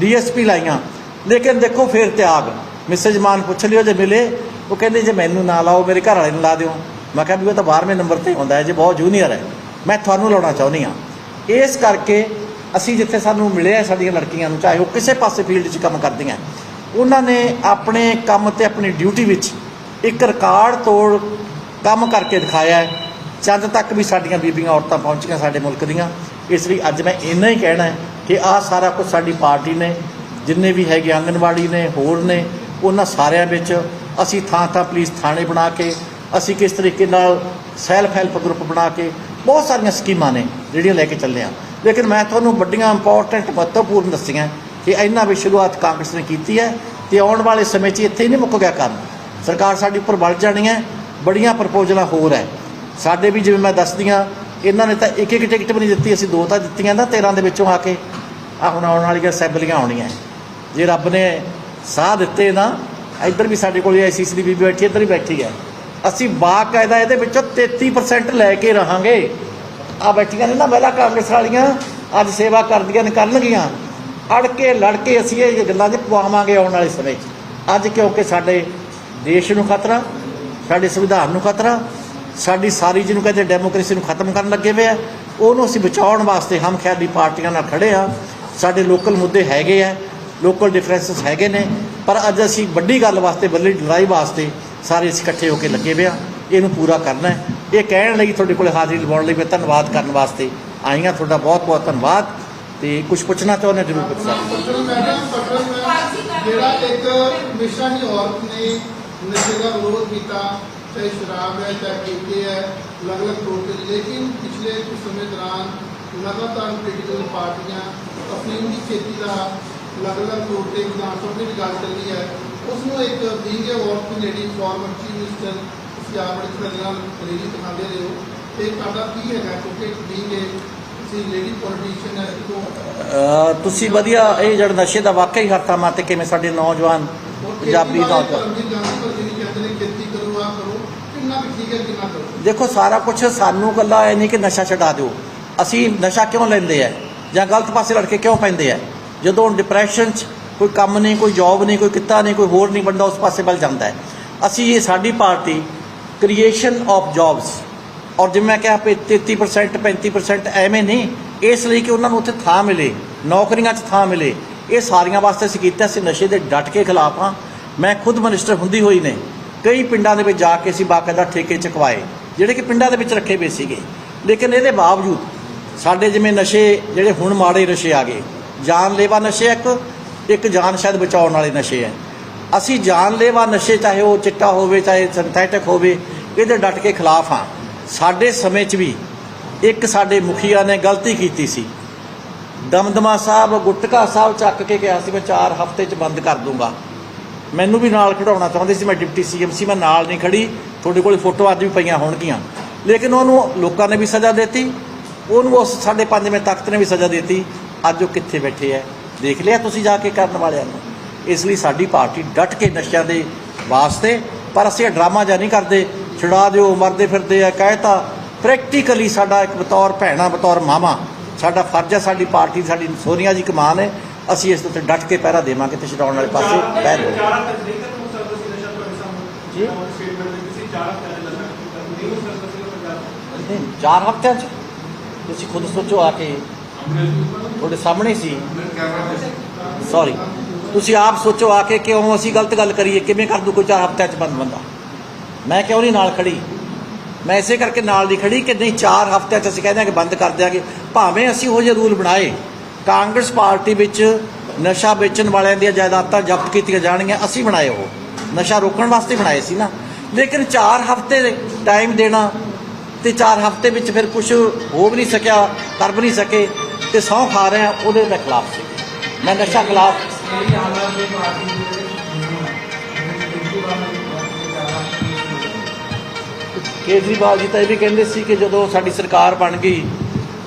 ਡੀਐਸਪੀ ਲਾਈਆਂ। ਲੇਕਿਨ ਦੇਖੋ ਫੇਰ ਤਿਆਗ। ਮਿਸਿਜ ਮਾਨ ਪੁੱਛ ਲਿਓ ਜੇ ਮਿਲੇ, ਉਹ ਕਹਿੰਦੇ ਜੇ ਮੈਨੂੰ ਨਾ ਲਾਓ, ਮੇਰੇ ਘਰ ਵਾਲੇ ਨੂੰ ਲਾ ਦਿਓ। ਮੈਂ ਕਿਹਾ ਵੀ ਉਹ ਤਾਂ 12ਵੇਂ ਨੰਬਰ ਤੇ ਹੁੰਦਾ ਹੈ, ਜੇ ਬਹੁਤ ਜੂਨੀਅਰ ਹੈ। ਮੈਂ ਤੁਹਾਨੂੰ ਲਾਉਣਾ ਚਾਹੁੰਦੀ ਹਾਂ। ਇਸ ਕਰਕੇ ਅਸੀਂ ਜਿੱਥੇ ਸਾਨੂੰ ਮਿਲਿਆ ਸਾਡੀਆਂ ਲੜਕੀਆਂ ਨੂੰ, ਚਾਹੇ ਉਹ ਕਿਸੇ ਪਾਸੇ ਫੀਲਡ 'ਚ ਕੰਮ ਕਰਦੀਆਂ ਉਹਨਾਂ ਨੇ ਆਪਣੇ ਕੰਮ ਤੇ ਆਪਣੀ ਡਿਊਟੀ ਵਿੱਚ ਇੱਕ ਰਿਕਾਰਡ ਤੋੜ ਕੰਮ ਕਰਕੇ ਦਿਖਾਇਆ ਹੈ। ਚੰਦ ਤੱਕ ਵੀ ਸਾਡੀਆਂ ਬੀਬੀਆਂ ਔਰਤਾਂ ਪਹੁੰਚੀਆਂ ਸਾਡੇ ਮੁਲਕ ਦੀਆਂ। ਇਸ ਲਈ ਅੱਜ ਮੈਂ ਇੰਨਾ ਹੀ ਕਹਿਣਾ ਹੈ ਕਿ ਆਹ ਸਾਰਾ ਕੁਝ ਸਾਡੀ ਪਾਰਟੀ ਨੇ, ਜਿੰਨੇ ਵੀ ਹੈਗੇ ਆਂਗਨਵਾੜੀ ਨੇ, ਹੋਰ ਨੇ, ਉਹਨਾਂ ਸਾਰਿਆਂ ਵਿੱਚ ਅਸੀਂ ਥਾਂ ਥਾਂ ਪੁਲਿਸ ਥਾਣੇ ਬਣਾ ਕੇ, ਅਸੀਂ ਕਿਸ ਤਰੀਕੇ ਨਾਲ ਸੈਲਫ ਹੈਲਪ ਗਰੁੱਪ ਬਣਾ ਕੇ, ਬਹੁਤ ਸਾਰੀਆਂ ਸਕੀਮਾਂ ਨੇ ਜਿਹੜੀਆਂ ਲੈ ਕੇ ਚੱਲੇ ਆ ਲੇਕਿਨ ਮੈਂ ਤੁਹਾਨੂੰ ਵੱਡੀਆਂ ਇੰਪੋਰਟੈਂਟ ਮਹੱਤਵਪੂਰਨ ਦੱਸੀਆਂ ਕਿ ਇਹਨਾਂ ਵੀ ਸ਼ੁਰੂਆਤ ਕਾਂਗਰਸ ਨੇ ਕੀਤੀ ਹੈ ਤੇ ਆਉਣ ਵਾਲੇ ਸਮੇਂ 'ਚ ਇੱਥੇ ਹੀ ਨਹੀਂ ਮੁੱਕ ਗਿਆ ਕੰਮ। ਸਰਕਾਰ ਸਾਡੀ ਉੱਪਰ ਵੱਲ ਜਾਣੀ ਹੈ, ਬੜੀਆਂ ਪ੍ਰਪੋਜ਼ਲਾਂ ਹੋਰ ਹੈ। ਸਾਡੇ ਵੀ ਜਿਵੇਂ ਮੈਂ ਦੱਸਦੀਆਂ ਇਹਨਾਂ ਨੇ ਤਾਂ ਇੱਕ ਇੱਕ ਟਿਕਟ ਵੀ ਨਹੀਂ ਦਿੱਤੀ, ਅਸੀਂ ਦੋ ਤਾਂ ਦਿੱਤੀਆਂ ਨਾ 13 ਦੇ ਵਿੱਚੋਂ ਆ ਕੇ। ਆ ਹੁਣ ਆਉਣ ਵਾਲੀਆਂ ਅਸੈਂਬਲੀਆਂ ਆਉਣੀਆਂ। ਜੇ ਰੱਬ ਨੇ ਸਾਹ ਦਿੱਤੇ ਨਾ, ਇੱਧਰ ਵੀ ਸਾਡੇ ਕੋਲ ਆਈਸੀਸੀ ਦੀ ਬੀਬੀ ਬੈਠੀ ਇੱਧਰ ਵੀ ਬੈਠੀ ਹੈ। ਅਸੀਂ ਬਾਕਾਇਦਾ ਇਹਦੇ ਵਿੱਚੋਂ 33% ਲੈ ਕੇ ਰਹਾਂਗੇ। ਆ ਬੈਠੀਆਂ ਨੇ ਨਾ ਮਹਿਲਾ ਕਾਂਗਰਸ ਵਾਲੀਆਂ, ਅੱਜ ਸੇਵਾ ਕਰਦੀਆਂ ਨੇ, ਕਰਨਗੀਆਂ। ਅੜ ਕੇ ਲੜ ਕੇ ਅਸੀਂ ਇਹ ਗੱਲਾਂ 'ਚ ਪਵਾਵਾਂਗੇ ਆਉਣ ਵਾਲੇ ਸਮੇਂ 'ਚ। ਅੱਜ ਕਿਉਂਕਿ ਸਾਡੇ ਦੇਸ਼ ਨੂੰ ਖਤਰਾ, ਸਾਡੇ ਸੰਵਿਧਾਨ ਨੂੰ ਖਤਰਾ, ਸਾਡੀ ਸਾਰੀ ਜਿਹਨੂੰ ਕਹਿੰਦੇ ਡੈਮੋਕ੍ਰੇਸੀ ਨੂੰ ਖਤਮ ਕਰਨ ਲੱਗੇ ਹੋਏ ਆ, ਉਹਨੂੰ ਅਸੀਂ ਬਚਾਉਣ ਵਾਸਤੇ ਹਮ ਖਿਆਲੀ ਪਾਰਟੀਆਂ ਨਾਲ ਖੜੇ ਆ। ਸਾਡੇ ਲੋਕਲ ਮੁੱਦੇ ਹੈਗੇ ਆ, ਲੋਕਲ ਡਿਫਰੈਂਸਸ ਹੈਗੇ ਨੇ, ਪਰ ਅੱਜ ਅਸੀਂ ਵੱਡੀ ਗੱਲ ਵਾਸਤੇ, ਵੱਡੀ ਲੜਾਈ ਵਾਸਤੇ ਸਾਰੇ ਅਸੀਂ ਇਕੱਠੇ ਹੋ ਕੇ ਲੱਗੇ ਹੋਏ ਆ। ਇਹਨੂੰ ਪੂਰਾ ਕਰਨਾ ਹੈ। ਇਹ ਕਹਿਣ ਲਈ ਤੁਹਾਡੇ ਕੋਲ ਹਾਜ਼ਰੀ ਲਵਾਉਣ ਲਈ ਮੈਂ ਧੰਨਵਾਦ ਕਰਨ ਵਾਸਤੇ ਆਈਆਂ। ਤੁਹਾਡਾ ਬਹੁਤ ਬਹੁਤ ਧੰਨਵਾਦ ਤੇ ਕੁਝ ਪੁੱਛਣਾ ਚਾਹੁੰਦੇ ਜ਼ਰੂਰ ਪੁੱਛ ਸਕਦੇ
ਮੈਡਮ ਪਟਲ ਜਿਹੜਾ ਇੱਕ ਮਿਸ਼ਰਾ ਔਰਤ ਨੇ ਨਸ਼ੇ ਦਾ ਵਿਰੋਧ ਕੀਤਾ, ਚਾਹੇ ਸ਼ਰਾਬ ਹੈ, ਚਾਹੇ ਪੀਤੇ ਹੈ, ਅਲੱਗ-ਅਲੱਗ ਤੌਰ ਤੇ, ਲੇਕਿਨ ਪਿਛਲੇ ਕੁਝ ਸਮੇਂ ਦੌਰਾਨ ਲਗਾਤਾਰ ਪੋਲੀਟੀਕਲ ਪਾਰਟੀਆਂ ਅਫੀਮ ਦੀ ਖੇਤੀ ਦਾ ਅਲੱਗ-ਅਲੱਗ ਤੌਰ ਤੇ ਵਿਧਾਨ ਸਭਾ ਦੀ ਗੱਲ ਚੱਲੀ ਹੈ। ਉਸ ਨੂੰ ਇੱਕ ਬੀਂਗ ਔਰਤ ਲੇਡੀ ਫਾਰਮਰ ਚੀਫ ਮਿਨਿਸਟਰ ਤੁਸੀਂ ਆਪ ਬੜੇ ਤਰ੍ਹਾਂ ਨਾਲ ਦਿਖਾਉਂਦੇ ਰਹੇ ਹੋ ਤੇ ਤੁਹਾਡਾ ਕੀ ਹੈਗਾ? ਕਿਉਂਕਿ ਬੀਂਗ ਤੁਸੀਂ ਲੇਡੀ ਪੋਲੀਟੀਸ਼ੀਅਨ ਹੈ ਤੋਂ
ਅਹ ਤੁਸੀਂ ਵਧੀਆ ਇਹ ਜਿਹੜਾ ਨਸ਼ੇ ਦਾ ਵਾਕਈ ਹੱਥਾਂ ਮਾਤੇ ਕਿਵੇਂ ਸਾਡੇ ਨੌਜਵਾਨ ਪੰਜਾਬੀ ਨੌਜਵਾਨ। ਦੇਖੋ ਸਾਰਾ ਕੁਝ ਸਾਨੂੰ ਗੱਲਾਂ ਇਹ ਨਹੀਂ ਕਿ ਨਸ਼ਾ ਛਡਾ ਦਿਓ। ਅਸੀਂ ਨਸ਼ਾ ਕਿਉਂ ਲੈਂਦੇ ਆ? ਜਾਂ ਗਲਤ ਪਾਸੇ ਲੜ ਕੇ ਕਿਉਂ ਪੈਂਦੇ ਆ? ਜਦੋਂ ਡਿਪਰੈਸ਼ਨ 'ਚ ਕੋਈ ਕੰਮ ਨਹੀਂ ਕੋਈ ਜੌਬ ਨਹੀਂ ਕੋਈ ਕਿੱਤਾ ਨਹੀਂ ਕੋਈ ਹੋਰ ਨਹੀਂ ਬੰਦਾ ਉਸ ਪਾਸੇ ਵੱਲ ਜਾਂਦਾ ਹੈ। ਅਸੀਂ ਇਹ ਸਾਡੀ ਪਾਰਟੀ ਕ੍ਰੀਏਸ਼ਨ ਆਫ ਜੌਬਸ ਔਰ ਜਿਵੇਂ ਮੈਂ ਕਿਹਾ ਵੀ 33% 35% ਐਵੇਂ ਨਹੀਂ ਇਸ ਲਈ ਕਿ ਉਹਨਾਂ ਨੂੰ ਉੱਥੇ ਥਾਂ ਮਿਲੇ ਨੌਕਰੀਆਂ 'ਚ ਥਾਂ ਮਿਲੇ ਇਹ ਸਾਰੀਆਂ ਵਾਸਤੇ ਅਸੀਂ ਕੀਤਾ ਅਸੀਂ ਨਸ਼ੇ ਦੇ ਡਟ ਕੇ ਖਿਲਾਫ ਹਾਂ ਮੈਂ ਖੁਦ ਮਿਨਿਸਟਰ ਹੁੰਦੀ ਹੋਈ ਨੇ ਕਈ ਪਿੰਡਾਂ ਦੇ ਵਿੱਚ ਜਾ ਕੇ ਅਸੀਂ ਬਾਕਾਇਦਾ ਠੇਕੇ ਚਕਵਾਏ ਜਿਹੜੇ ਕਿ ਪਿੰਡਾਂ ਦੇ ਵਿੱਚ ਰੱਖੇ ਪਏ ਸੀਗੇ ਲੇਕਿਨ ਇਹਦੇ ਬਾਵਜੂਦ ਸਾਡੇ ਜਿਵੇਂ ਨਸ਼ੇ ਜਿਹੜੇ ਹੁਣ ਮਾੜੇ ਨਸ਼ੇ ਆ ਗਏ ਜਾਨਲੇਵਾ ਨਸ਼ੇ ਇੱਕ ਇੱਕ ਜਾਨ ਸ਼ਾਇਦ ਬਚਾਉਣ ਵਾਲੇ ਨਸ਼ੇ ਹੈ ਅਸੀਂ ਜਾਨਲੇਵਾ ਨਸ਼ੇ, ਚਾਹੇ ਉਹ ਚਿੱਟਾ ਹੋਵੇ, ਚਾਹੇ ਸਿੰਥੈਟਿਕ ਹੋਵੇ, ਇਹਦੇ ਡਟ ਕੇ ਖਿਲਾਫ ਹਾਂ। ਸਾਡੇ ਸਮੇਂ 'ਚ ਵੀ ਇੱਕ ਸਾਡੇ ਮੁਖੀਆ ਨੇ ਗਲਤੀ ਕੀਤੀ ਸੀ। ਦਮਦਮਾ ਸਾਹਿਬ, ਗੁਟਕਾ ਸਾਹਿਬ ਚੱਕ ਕੇ ਕਿਹਾ ਸੀ, ਮੈਂ 4 ਹਫ਼ਤੇ 'ਚ ਬੰਦ ਕਰ ਦੂੰਗਾ। ਮੈਨੂੰ ਵੀ ਨਾਲ ਖੜਾਉਣਾ ਚਾਹੁੰਦੇ ਸੀ, ਮੈਂ ਡਿਪਟੀ ਸੀਐਮ ਸੀ, ਮੈਂ ਨਾਲ ਨਹੀਂ ਖੜੀ। ਤੁਹਾਡੇ ਕੋਲ ਫੋਟੋ ਅੱਜ ਵੀ ਪਈਆਂ ਹੋਣਗੀਆਂ। ਲੇਕਿਨ ਉਹਨੂੰ ਲੋਕਾਂ ਨੇ ਵੀ ਸਜ਼ਾ ਦਿੱਤੀ। ਉਹਨੂੰ ਉਸ ਸਾਡੇ ਪੰਜਵੇਂ ਤਖਤ ਨੇ ਵੀ ਸਜ਼ਾ ਦਿੱਤੀ। ਅੱਜ ਉਹ ਕਿੱਥੇ ਬੈਠੇ ਐ? ਦੇਖ ਲਿਆ ਤੁਸੀਂ ਜਾ ਕੇ ਕਰਨ ਵਾਲਿਆਂ ਨੂੰ। ਇਸ ਲਈ ਸਾਡੀ ਪਾਰਟੀ ਡਟ ਕੇ ਨਸ਼ਿਆਂ ਦੇ ਵਾਸਤੇ ਪਰ ਅਸੀਂ ਇਹ ਡਰਾਮਾ ਜਾਂ ਨਹੀਂ ਕਰਦੇ ਛੁਡਾ ਦਿਓ ਮਰਦੇ ਫਿਰਦੇ ਆ ਕਹਿਤਾ ਪ੍ਰੈਕਟੀਕਲੀ ਸਾਡਾ ਇੱਕ ਬਤੌਰ ਭੈਣਾ ਬਤੌਰ ਮਾਮਾ ਸਾਡਾ ਫਰਜ਼ ਹੈ ਸਾਡੀ ਪਾਰਟੀ ਸਾਡੀ ਸੋਨੀਆ ਜੀ ਕਮਾਨ ਹੈ ਅਸੀਂ ਇਸ ਉੱਤੇ ਡਟ ਕੇ ਪਹਿਰਾ ਦੇਵਾਂਗੇ ਤੇ ਛਡਾਉਣ ਵਾਲੇ ਪਾਸੇ
ਸਾਹਮਣੇ?
ਜੀ।
ਚਾਰ
ਹਫ਼ਤਿਆਂ 'ਚ? ਤੁਸੀਂ ਖੁਦ ਸੋਚੋ ਆ ਕੇ ਤੁਹਾਡੇ ਸਾਹਮਣੇ ਸੀ। ਸੌਰੀ ਤੁਸੀਂ ਆਪ ਸੋਚੋ ਆ ਕੇ ਕਿਉਂ ਅਸੀਂ ਗਲਤ ਗੱਲ ਕਰੀਏ? ਕਿਵੇਂ ਕਰ ਦੂ ਕੋਈ ਚਾਰ ਹਫ਼ਤਿਆਂ 'ਚ ਬੰਦ ਬੰਦਾ? ਮੈਂ ਕਿਉਂ ਨਹੀਂ ਨਾਲ ਖੜੀ? ਮੈਂ ਇਸੇ ਕਰਕੇ ਨਾਲ ਨਹੀਂ ਖੜੀ ਕਿ ਨਹੀਂ ਚਾਰ ਹਫ਼ਤਿਆਂ 'ਚ ਅਸੀਂ ਕਹਿੰਦੇ ਹਾਂ ਕਿ ਬੰਦ ਕਰ ਦਿਆਂਗੇ। ਭਾਵੇਂ ਅਸੀਂ ਉਹ ਜਿਹੇ ਰੂਲ ਬਣਾਏ, ਕਾਂਗਰਸ ਪਾਰਟੀ ਵਿੱਚ ਨਸ਼ਾ ਵੇਚਣ ਵਾਲਿਆਂ ਦੀਆਂ ਜਾਇਦਾਦਾਂ ਜ਼ਬਤ ਕੀਤੀਆਂ ਜਾਣਗੀਆਂ, ਅਸੀਂ ਬਣਾਏ ਉਹ। ਨਸ਼ਾ ਰੋਕਣ ਵਾਸਤੇ ਬਣਾਏ ਸੀ ਨਾ। ਲੇਕਿਨ ਚਾਰ ਹਫ਼ਤੇ ਟਾਈਮ ਦੇਣਾ ਤੇ ਚਾਰ ਹਫ਼ਤੇ ਵਿੱਚ ਫਿਰ ਕੁਝ ਹੋ ਵੀ ਨਹੀਂ ਸਕਿਆ, ਕਰ ਵੀ ਨਹੀਂ ਸਕੇ ਤੇ ਸਹੁੰ ਖਾ ਰਹੇ ਆ ਉਹਦੇ ਮੈਂ ਖਿਲਾਫ ਸੀ। ਮੈਂ ਨਸ਼ਾ ਖਿਲਾਫ ਕੇਜਰੀਵਾਲ ਜੀ ਤਾਂ ਇਹ ਵੀ ਕਹਿੰਦੇ ਸੀ ਕਿ ਜਦੋਂ ਸਾਡੀ ਸਰਕਾਰ ਬਣ ਗਈ,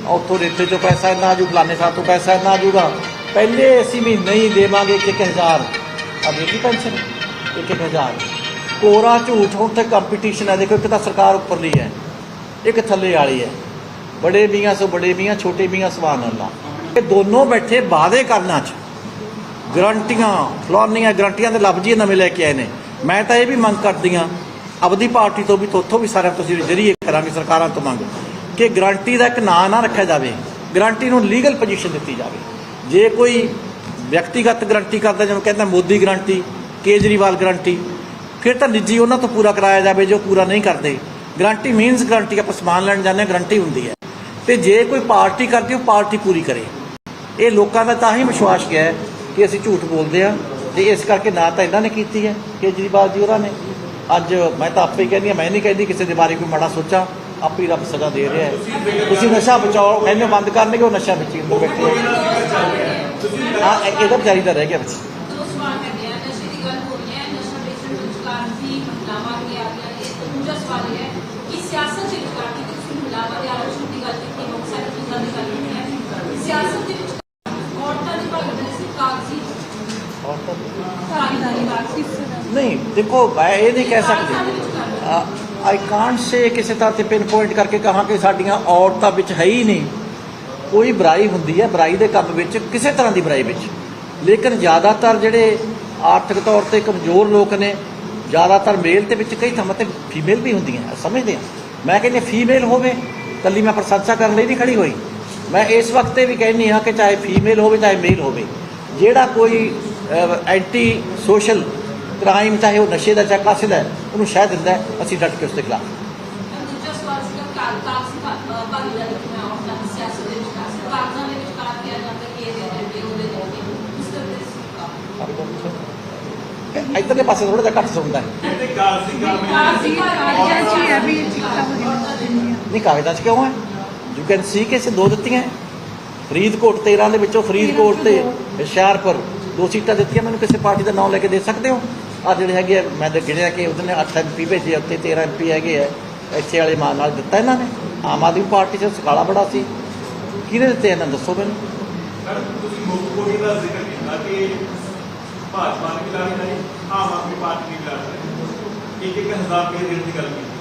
ਉੱਥੋਂ ਰੇਤੇ ਚੋਂ ਪੈਸਾ ਇੰਨਾ ਆਜੂ ਫਲਾਣੇ ਸਾਹਿਬ ਤੋਂ ਪੈਸਾ ਇੰਨਾ ਆਜੂਗਾ ਪਹਿਲੇ ਅਸੀਂ ਵੀ ਨਹੀਂ ਦੇਵਾਂਗੇ ਇੱਕ ਇੱਕ ਹਜ਼ਾਰ। ਆ ਪੈਨਸ਼ਨ? ਇੱਕ ਇੱਕ ਹਜ਼ਾਰ। ਕੋਰਾ ਝੂਠ ਹੁਣ ਤੇ ਕੰਪੀਟੀਸ਼ਨ ਹੈ, ਦੇਖੋ ਇੱਕ ਤਾਂ ਸਰਕਾਰ ਉੱਪਰਲੀ ਹੈ, ਇੱਕ ਥੱਲੇ ਵਾਲੀ ਹੈ। ਬੜੇ ਮੀਆਂ ਸੋ ਬੜੇ ਮੀਆਂ, ਛੋਟੇ ਮੀਆਂ ਸੁਭਾਨ ਅੱਲਾ। ਇਹ ਦੋਨੋਂ ਬੈਠੇ ਵਾਅਦੇ ਕਰਨਾ ਚ। ਗਰੰਟੀਆਂ ਫਲਾਨੀਆਂ ਗਰੰਟੀਆਂ ਦੇ ਲਫ਼ਜ਼ ਹੀ ਨਵੇਂ ਲੈ ਕੇ ਆਏ ਨੇ। ਮੈਂ ਤਾਂ ਇਹ ਵੀ ਮੰਗ ਕਰਦੀ ਹਾਂ, ਆਪਦੀ ਪਾਰਟੀ ਤੋਂ ਵੀ ਤੋਥੋਂ ਵੀ ਸਾਰਿਆਂ ਤੋਂ ਅਸੀਂ ਜਰੀਏ ਕਰਾਂਗੇ, ਸਰਕਾਰਾਂ ਤੋਂ ਮੰਗ, ਕਿ ਗਰੰਟੀ ਦਾ ਇੱਕ ਨਾਂ ਨਾ ਰੱਖਿਆ ਜਾਵੇ। ਗਰੰਟੀ ਨੂੰ ਲੀਗਲ ਪੋਜੀਸ਼ਨ ਦਿੱਤੀ ਜਾਵੇ। ਜੇ ਕੋਈ ਵਿਅਕਤੀਗਤ ਗਰੰਟੀ ਕਰਦਾ, ਜਿਵੇਂ ਕਹਿੰਦਾ ਮੋਦੀ ਗਰੰਟੀ, ਕੇਜਰੀਵਾਲ ਗਰੰਟੀ, ਫਿਰ ਤਾਂ ਨਿੱਜੀ ਉਹਨਾਂ ਤੋਂ ਪੂਰਾ ਕਰਾਇਆ ਜਾਵੇ ਜੋ ਪੂਰਾ ਨਹੀਂ ਕਰਦੇ। ਗਰੰਟੀ ਮੀਨਸ ਗਰੰਟੀ, ਆਪਾਂ ਸਮਾਨ ਲੈਣ ਜਾਂਦੇ ਹਾਂ, ਗਰੰਟੀ ਹੁੰਦੀ ਹੈ। ਤੇ ਜੇ ਕੋਈ ਪਾਰਟੀ ਕਰਦੀ, ਉਹ ਪਾਰਟੀ ਪੂਰੀ ਕਰੇ। ਇਹ ਲੋਕਾਂ ਦਾ ਤਾਂ ਹੀ ਵਿਸ਼ਵਾਸ ਗਿਆ ਹੈ ਕਿ ਅਸੀਂ ਝੂਠ ਬੋਲਦੇ ਆ ਤੇ ਇਸ ਕਰਕੇ ਨਾ ਤਾਂ ਇਹਨਾਂ ਨੇ ਕੀਤੀ ਹੈ, ਕੇਜਰੀਵਾਲ ਜੀ ਉਹਨਾਂ ਨੇ। ਅੱਜ ਮੈਂ ਤਾਂ ਆਪੇ ਹੀ ਕਹਿੰਦੀ ਹਾਂ, ਮੈਂ ਨਹੀਂ ਕਹਿੰਦੀ ਕਿਸੇ ਦੇ ਬਾਰੇ ਕੋਈ ਮਾੜਾ ਸੋਚਾਂ, ਆਪੇ ਹੀ ਰੱਬ ਸਜ਼ਾ ਦੇ ਰਿਹਾ ਹੈ। ਤੁਸੀਂ ਨਸ਼ਾ ਬਚਾਓ ਕਹਿੰਦੇ ਹੋ ਬੰਦ ਕਰਨਗੇ, ਉਹ ਨਸ਼ਾ ਵਿੱਚ ਹੀ ਅੰਦਰ ਬੈਠੇ ਆ ਹਾਂ, ਇਹ- ਇਹਦਾ ਵਿਚਾਰੀ ਦਾ ਰਹਿ ਗਿਆ ਵਿੱਚ।
ਦੋ ਸਵਾਲ ਹੈਗੇ ਆ ਨਸ਼ੇ ਦੀ ਗੱਲ ਹੋ ਰਹੀ ਹੈ, ਨਸ਼ਾ ਵੇਚਣ ਵਿੱਚ ਕਾਫੀ ਮਹਿਲਾਵਾਂ ਵੀ ਆ ਗਈਆਂ ਨੇ। ਤੇ ਦੂਜਾ ਸਵਾਲ ਇਹ ਹੈ ਕਿ ਸਿਆਸਤ ਦੇ ਵਿੱਚ ਕਾਫੀ ਕਿ ਤੁਸੀਂ ਮਹਿਲਾਵਾਂ ਦੇ ਆਰੋਪਣ ਦੀ ਗੱਲ ਕੀਤੀ ਮੁੱਖ ਸਾਰੇ ਚੀਜ਼ਾਂ ਦੀ ਗੱਲ ਕੀਤੀ ਹੈ। ਸਿਆਸਤ ਦੇ ਵਿੱਚ ਔਰਤਾਂ ਦੀ ਭਾਗੀਦਾਰੀ ਸਿਰਫ ਕਾਗਜ਼ੀ ਭਾਗੀਦਾਰੀ ਕਾਗਜ਼ੀ
ਨਹੀਂ, ਦੇਖੋ, ਮੈਂ ਇਹ ਨਹੀਂ ਕਹਿ ਸਕਦੇ। ਆਈ ਕਾਂਟ ਸੇ ਕਿਸੇ ਤਰ੍ਹਾਂ ਤੇ ਪਿਨ ਪੁਆਇੰਟ ਕਰਕੇ ਕਹਾਂ ਕਿ ਸਾਡੀਆਂ ਔਰਤਾਂ ਵਿੱਚ ਹੈ ਹੀ ਨਹੀਂ। ਕੋਈ ਬੁਰਾਈ ਹੁੰਦੀ ਹੈ, ਬੁਰਾਈ ਦੇ ਕੰਮ ਵਿੱਚ, ਕਿਸੇ ਤਰ੍ਹਾਂ ਦੀ ਬੁਰਾਈ ਵਿੱਚ। ਲੇਕਿਨ ਜ਼ਿਆਦਾਤਰ ਜਿਹੜੇ ਆਰਥਿਕ ਤੌਰ ਤੇ ਕਮਜ਼ੋਰ ਲੋਕ ਨੇ, ਜ਼ਿਆਦਾਤਰ ਮੇਲ ਤੇ ਵਿੱਚ ਕਈ ਥਾਵਾਂ ਤੇ ਫੀਮੇਲ ਵੀ ਹੁੰਦੀਆਂ ਸਮਝਦੇ ਆ। ਮੈਂ ਕਹਿੰਦੀ ਫੀਮੇਲ ਹੋਵੇ ਕੱਲੀ ਮੈਂ ਪ੍ਰਸ਼ੰਸਾ ਕਰਨ ਲਈ ਨਹੀਂ ਖੜੀ ਹੋਈ। ਮੈਂ ਇਸ ਵਕਤ ਤੇ ਵੀ ਕਹਿੰਦੀ ਹਾਂ ਕਿ ਚਾਹੇ ਫੀਮੇਲ ਹੋਵੇ, ਚਾਹੇ ਮੇਲ ਹੋਵੇ, ਜਿਹੜਾ ਕੋਈ ਐਂਟੀ ਸੋਸ਼ਲ ਕ੍ਰਾਈਮ ਚਾਹੇ ਉਹ ਨਸ਼ੇ ਦਾ ਚਾਹੇ ਕਾਸੇ ਦਾ ਹੈ, ਉਹਨੂੰ ਸ਼ਹਿ ਦਿੰਦਾ ਅਸੀਂ ਡਟ ਕੇ ਉਸ ਦੇ ਖਿਲਾਫ
ਔਰਤਾਂ ਦੀ
ਪਾਸੇ ਥੋੜਾ ਜਿਹਾ ਘੱਟ ਸੁਣਦਾ ਹੈ। ਨਹੀਂ ਕਾਗਜ਼ਾਂ 'ਚ ਕਿਉਂ ਹੈ? ਯੂ ਕੈਨ ਸੀ ਕਿ ਅਸੀਂ ਦੋ ਦਿੱਤੀਆਂ। ਫਰੀਦਕੋਟ 13 ਦੇ ਵਿੱਚੋਂ ਫਰੀਦਕੋਟ ਤੇ ਹੁਸ਼ਿਆਰਪੁਰ। ਦੋ ਸੀਟਾਂ ਦਿੱਤੀਆਂ ਮੈਨੂੰ ਕਿਸੇ ਪਾਰਟੀ ਦਾ ਨਾਮ ਲੈ ਕੇ ਦੇ ਸਕਦੇ ਹੋ? ਆ ਜਿਹੜੇ ਹੈਗੇ ਆ, ਮੈਂ ਤਾਂ ਗਿਣਿਆ ਕਿ ਉਹਦੇ 8 ਐਮਪੀ ਭੇਜੇ ਉੱਤੇ 13 ਐਮਪੀ ਹੈਗੇ ਆ। ਇੱਥੇ ਵਾਲੇ ਮਾਨ ਨਾਲ ਦਿੱਤਾ ਇਹਨਾਂ ਨੇ। ਆਮ ਆਦਮੀ ਪਾਰਟੀ 'ਚ ਸਕਾਲਾ ਬੜਾ ਸੀ। ਕਿਹਨੇ ਦਿੱਤੇ ਇਹਨਾਂ ਦੱਸੋ ਮੈਨੂੰ।
ਸਰ ਤੁਸੀਂ ਮੁੱਖ ਦਾ ਜ਼ਿਕਰ ਕੀਤਾ ਕਿ ਭਾਜਪਾ ਨੇ ਵੀ ਲਾ ਆਮ ਆਦਮੀ ਪਾਰਟੀ ਨੇ ਵੀ ਇੱਕ ਇੱਕ ਹਜ਼ਾਰ ਰੁਪਏ ਦੇਣ ਦੀ ਗੱਲ ਕੀਤੀ।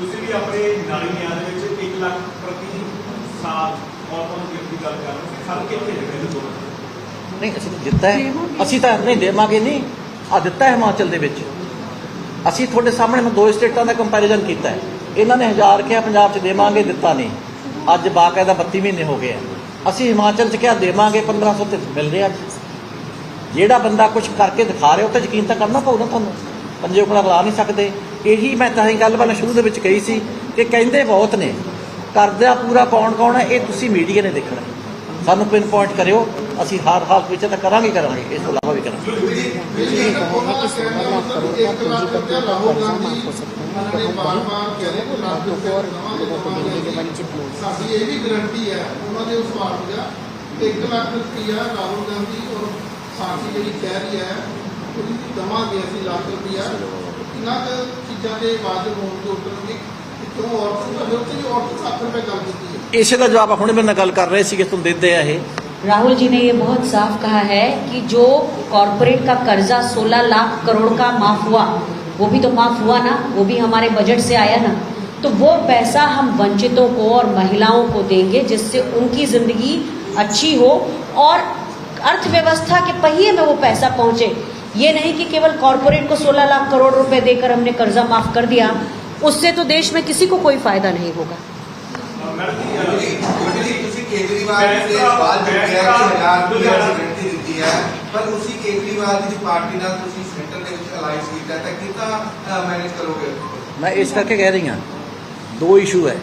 ਤੁਸੀਂ ਵੀ ਆਪਣੇ ਨਾਲੀ ਨਿਆਂ ਦੇ ਵਿੱਚ 1 ਲੱਖ ਪ੍ਰਤੀ ਸਾਲ ਔਰਤਾਂ ਨੂੰ ਦੇਣ ਦੀ ਗੱਲ ਕਰ ਰਹੇ ਹੋ। ਫ਼ਰਕ ਕਿੱਥੇ ਹੈ ਇਹਦੇ ਦੋਨਾਂ
ਨਹੀਂ, ਅਸੀਂ ਤਾਂ ਦਿੱਤਾ ਹੈ। ਅਸੀਂ ਤਾਂ ਨਹੀਂ ਦੇਵਾਂਗੇ, ਨਹੀਂ। ਆ ਦਿੱਤਾ ਹੈ ਹਿਮਾਚਲ ਦੇ ਵਿੱਚ। ਅਸੀਂ ਤੁਹਾਡੇ ਸਾਹਮਣੇ ਮੈਂ ਦੋ ਸਟੇਟਾਂ ਦਾ ਕੰਪੈਰੀਜ਼ਨ ਕੀਤਾ ਹੈ। ਇਹਨਾਂ ਨੇ ਹਜ਼ਾਰ ਕਿਹਾ ਪੰਜਾਬ 'ਚ ਦੇਵਾਂਗੇ, ਦਿੱਤਾ ਨਹੀਂ। ਅੱਜ ਬਾਕਾਇਦਾ 32 ਮਹੀਨੇ ਹੋ ਗਏ ਅਸੀਂ ਹਿਮਾਚਲ 'ਚ ਕਿਹਾ ਦੇਵਾਂਗੇ 1500 ਤੇ ਮਿਲ ਰਿਹਾ ਅੱਜ। ਜਿਹੜਾ ਬੰਦਾ ਕੁਝ ਕਰਕੇ ਦਿਖਾ ਰਿਹਾ ਉਹ ਤਾਂ ਯਕੀਨ ਤਾਂ ਕਰਨਾ ਪਊ ਨਾ ਤੁਹਾਨੂੰ। ਪੰਜੇ ਉਂਗਲਾਂ ਲਾ ਨਹੀਂ ਸਕਦੇ। ਇਹੀ ਮੈਂ ਤਾਂ ਹੀ ਗੱਲ ਵਾਲਾ ਸ਼ੁਰੂ ਦੇ ਵਿੱਚ ਕਹੀ ਸੀ ਕਿ ਕਹਿੰਦੇ ਬਹੁਤ ਨੇ। ਕਰਦਾ ਪੂਰਾ ਕੌਣ ਕੌਣ ਹੈ, ਇਹ ਤੁਸੀਂ ਮੀਡੀਆ ਨੇ ਦੇਖਣਾ ਸਾਨੂੰ ਪਿਨ ਪੁਆਇੰਟ ਕਰਿਓ। ਅਸੀਂ ਹਰ ਹਾਲਤ ਵਿੱਚ ਤਾਂ ਕਰਾਂਗੇ ਹੀ ਕਰਾਂਗੇ, ਇਸ ਤੋਂ ਇਲਾਵਾ ਵੀ ਕਰਾਂਗੇ।
ਇਹ ਵੀ ਗਰੰਟੀ ਹੈ ਉਹਨਾਂ ਦੇ ਉਸ ਸਵਾਲ ਦਾ 1 ਲੱਖ ਰੁਪਇਆ ਰਾਹੁਲ ਗਾਂਧੀ ਔਰ ਸਾਥੀ ਜਿਹੜੀ ਕਹਿ ਰਹੀ ਹੈ ਉਹਦੀ ਦਵਾਂਗੇ ਅਸੀਂ ਲੱਖ ਰੁਪਇਆ ਕਿੰਨਾ ਕੁ ਚੀਜ਼ਾਂ ਦੇ ਵਾਜਬ ਹੋਣ ਤੋਂ ਉੱਤਰਨਗੇ ਕਿਉਂ ਔਰਤ ਨੂੰ ਉੱਤੇ ਔਰਤ ਲੱਖ ਰੁਪਏ ਗੱਲ ਕੀਤੀ ਹੈ
ਇਸੇ ਦਾ ਜਵਾਬ ਹੁਣੇ ਮੇਰੇ ਨਾਲ ਗੱਲ ਕਰ ਰਹੇ ਸੀਗੇ ਤੁਹਾਨੂੰ ਦਿੰਦੇ ਆ ਇਹ।
राहुल जी ने ये बहुत साफ़ कहा है कि जो कॉरपोरेट का कर्जा 16 लाख करोड़ का माफ़ हुआ, वो भी तो माफ़ हुआ ना, वो भी हमारे बजट से आया ना तो वो पैसा हम वंचितों को और महिलाओं को देंगे जिससे उनकी ज़िंदगी अच्छी हो और अर्थव्यवस्था के पहिए में वो पैसा पहुँचे। ये नहीं कि केवल कॉरपोरेट को 16 लाख करोड़ रुपए देकर हमने कर्जा माफ़ कर दिया, उससे तो देश में किसी को कोई फ़ायदा नहीं होगा।
ਜਿਹੜੀ ਤੁਸੀਂ ਕੇਜਰੀਵਾਲ ਦੇ ਸਵਾਲ ਚੁੱਕਿਆ ਕਿ ਹਜ਼ਾਰ ਰੁਪਏ ਦੀ ਗਰੰਟੀ ਦਿੱਤੀ ਹੈ ਪਰ ਉਸੇ ਕੇਜਰੀਵਾਲ ਦੀ ਪਾਰਟੀ ਨਾਲ ਤੁਸੀਂ ਸੈਂਟਰ ਦੇ ਵਿੱਚ ਅਲਾਈਅੰਸ ਕੀਤਾ ਤਾਂ ਕਿੱਦਾਂ ਮੈਨੇਜ ਕਰੋਗੇ
ਮੈਂ ਇਸ ਕਰਕੇ ਕਹਿ ਰਹੀ ਹਾਂ ਦੋ ਇਸ਼ੂ ਹੈ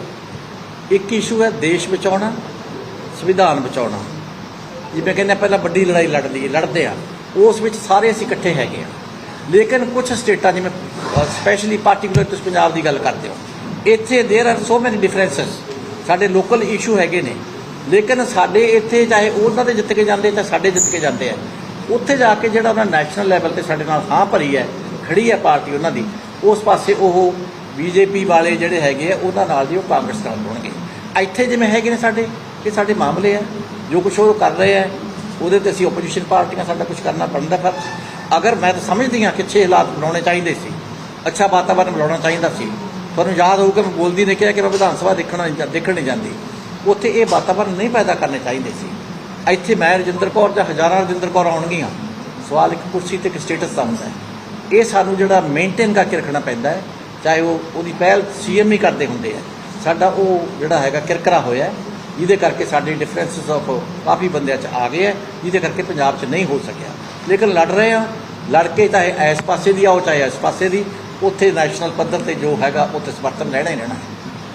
ਇੱਕ ਇਸ਼ੂ ਹੈ ਦੇਸ਼ ਬਚਾਉਣਾ ਸੰਵਿਧਾਨ ਬਚਾਉਣਾ ਜਿਵੇਂ ਕਹਿੰਦੇ ਆ, ਪਹਿਲਾਂ ਵੱਡੀ ਲੜਾਈ ਲੜ ਲਈ ਲੜਦੇ ਆ ਉਸ ਵਿੱਚ ਸਾਰੇ ਅਸੀਂ ਇਕੱਠੇ ਹੈਗੇ ਆ ਲੇਕਿਨ ਕੁਝ ਸਟੇਟਾਂ ਜਿਵੇਂ ਸਪੈਸ਼ਲੀ ਪਾਰਟਿਕੂਲਰ ਤੁਸੀਂ ਪੰਜਾਬ ਦੀ ਗੱਲ ਕਰਦੇ ਹੋ ਇੱਥੇ there are so many differences ਸਾਡੇ ਲੋਕਲ ਇਸ਼ੂ ਹੈਗੇ ਨੇ ਲੇਕਿਨ ਸਾਡੇ ਇੱਥੇ ਚਾਹੇ ਉਹਨਾਂ ਦੇ ਜਿੱਤ ਕੇ ਜਾਂਦੇ ਤਾਂ ਸਾਡੇ ਜਿੱਤ ਕੇ ਜਾਂਦੇ ਆ, ਉੱਥੇ ਜਾ ਕੇ ਜਿਹੜਾ ਉਹਨਾਂ ਨੈਸ਼ਨਲ ਲੈਵਲ ਤੇ ਸਾਡੇ ਨਾਲ ਹਾਂ ਭਰੀ ਹੈ, ਖੜੀ ਹੈ ਪਾਰਟੀ ਉਹਨਾਂ ਦੀ, ਉਸ ਪਾਸੇ ਉਹ ਬੀਜੇਪੀ ਵਾਲੇ ਜਿਹੜੇ ਹੈਗੇ ਆ, ਉਹਨਾਂ ਨਾਲ ਜੀ ਉਹ ਕਾਂਗਰਸ ਨਾਲ ਹੋਣਗੇ। ਇੱਥੇ ਜਿਵੇਂ ਹੈਗੇ ਨੇ ਸਾਡੇ, ਇਹ ਸਾਡੇ ਮਾਮਲੇ ਆ, ਜੋ ਕੁਝ ਉਹ ਕਰ ਰਹੇ ਆ, ਉਹਦੇ ਤੇ ਅਸੀਂ ਆਪੋਜੀਸ਼ਨ ਪਾਰਟੀਆਂ ਸਾਡਾ ਕੁਝ ਕਰਨਾ ਬਣਦਾ ਫਰਜ਼ ਅਗਰ ਮੈਂ ਤਾਂ ਸਮਝਦੀ ਹਾਂ ਕਿ ਅੱਛੇ ਹਾਲਾਤ ਬਣਾਉਣੇ ਚਾਹੀਦੇ ਸੀ, ਅੱਛਾ ਵਾਤਾਵਰਨ ਬਣਾਉਣਾ ਚਾਹੀਦਾ ਸੀ, ਤੁਹਾਨੂੰ ਯਾਦ ਹੋਊਗਾ ਮੈਂ ਬੋਲਦੀ ਨੇ ਕਿਹਾ ਕਿ ਮੈਂ ਵਿਧਾਨ ਸਭਾ ਦੇਖਣਾ ਨਹੀਂ ਜਾ- ਦੇਖਣ ਨਹੀਂ ਜਾਂਦੀ। ਉੱਥੇ ਇਹ ਵਾਤਾਵਰਨ ਨਹੀਂ ਪੈਦਾ ਕਰਨੇ ਚਾਹੀਦੇ ਸੀ। ਇੱਥੇ ਮੈਂ ਰਜਿੰਦਰ ਕੌਰ ਜਾਂ ਹਜ਼ਾਰਾਂ ਰਜਿੰਦਰ ਕੌਰ ਆਉਣਗੀਆਂ। ਸਵਾਲ ਇੱਕ ਕੁਰਸੀ ਤੇ ਇੱਕ ਸਟੇਟਸ ਦਾ ਹੁੰਦਾ ਹੈ। ਇਹ ਸਾਨੂੰ ਜਿਹੜਾ ਮੇਨਟੇਨ ਕਰਕੇ ਰੱਖਣਾ ਪੈਂਦਾ ਹੈ, ਚਾਹੇ ਉਹ ਉਹਦੀ ਪਹਿਲ ਸੀਐਮ ਹੀ ਕਰਦੇ ਹੁੰਦੇ ਆ। ਸਾਡਾ ਉਹ ਜਿਹੜਾ ਹੈਗਾ ਕਿਰਕਰਾ ਹੋਇਆ ਜਿਹਦੇ ਕਰਕੇ ਸਾਡੇ ਡਿਫਰੈਂਸਸ ਆਫ ਕਾਫੀ ਬੰਦਿਆਂ 'ਚ ਆ ਗਏ ਹੈ, ਜਿਹਦੇ ਕਰਕੇ ਪੰਜਾਬ 'ਚ ਨਹੀਂ ਹੋ ਸਕਿਆ। ਲੇਕਿਨ ਲੜ ਰਹੇ ਆ ਲੜ ਕੇ ਚਾਹੇ ਇਸ ਪਾਸੇ ਦੀ ਆਓ, ਚਾਹੇ ਇਸ ਪਾਸੇ ਦੀ, ਉੱਥੇ ਨੈਸ਼ਨਲ ਪੱਧਰ ਤੇ ਜੋ ਹੈਗਾ, ਉੱਥੇ ਸਮਰਥਨ ਰਹਿਣਾ ਹੀ ਰਹਿਣਾ ਹੈ।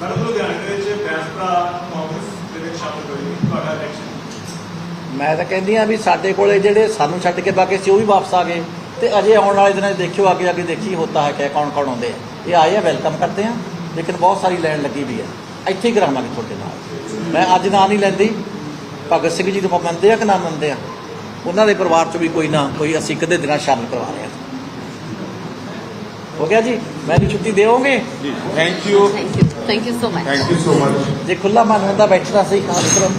ਮੈਡਮ ਲੁਧਿਆਣੇ ਵਿੱਚ ਬੈਸਪਰਾ ਕਾਂਗਰਸ ਦੇ ਵਿੱਚ ਸ਼ਾਮਲ ਹੋਈ ਤੁਹਾਡਾ ਇਲੈਕਸ਼ਨ
ਮੈਂ ਤਾਂ ਕਹਿੰਦੀ ਆ ਵੀ ਸਾਡੇ ਕੋਲੇ ਜਿਹੜੇ ਸਾਨੂੰ ਛੱਡ ਕੇ ਬਾਕੀ ਸੀ ਉਹ ਵੀ ਵਾਪਸ ਆ ਗਏ। ਤੇ ਅਜੇ ਆਉਣ ਵਾਲੇ ਦਿਨਾਂ 'ਚ ਦੇਖਿਓ ਆ ਕੇ ਆ ਕੇ ਦੇਖੀ ਹੋਤਾ ਹੈ ਕਿ ਕੌਣ ਕੌਣ ਆਉਂਦੇ ਆ। ਇਹ ਆਏ ਆ ਵੈਲਕਮ ਕਰਦੇ ਆ ਲੇਕਿਨ ਬਹੁਤ ਸਾਰੀ ਲੈਣ ਲੱਗੀ ਵੀ ਹੈ ਇੱਥੇ ਹੀ ਕਰਾਵਾਂ ਕਰਾਵਾਂਗੇ ਤੁਹਾਡੇ ਨਾਲ। ਮੈਂ ਅੱਜ ਨਾ ਨਹੀਂ ਲੈਂਦੀ। ਭਗਤ ਸਿੰਘ ਜੀ ਤੋਂ ਮੰਨਦੇ ਆ ਕਿ ਨਾ ਮੰਨਦੇ ਆ? ਉਹਨਾਂ ਦੇ ਪਰਿਵਾਰ 'ਚ ਵੀ ਕੋਈ ਨਾ ਕੋਈ ਅਸੀਂ ਕਦੇ ਦਿਨਾਂ ਸ਼ਾਮਲ ਕਰਵਾ ਰਹੇ ਹਾਂ ਹੋ ਗਿਆ ਜੀ? ਮੈਂ ਵੀ ਛੁੱਟੀ
ਦੇਵੋਗੇ। ਜੀ
thank you thank you so much
thank you so much
ਜੇ ਖੁੱਲਾ ਮਨ ਹੁੰਦਾ ਬੈਠਣਾ ਸਹੀ ਕਾਰਜਕ੍ਰਮ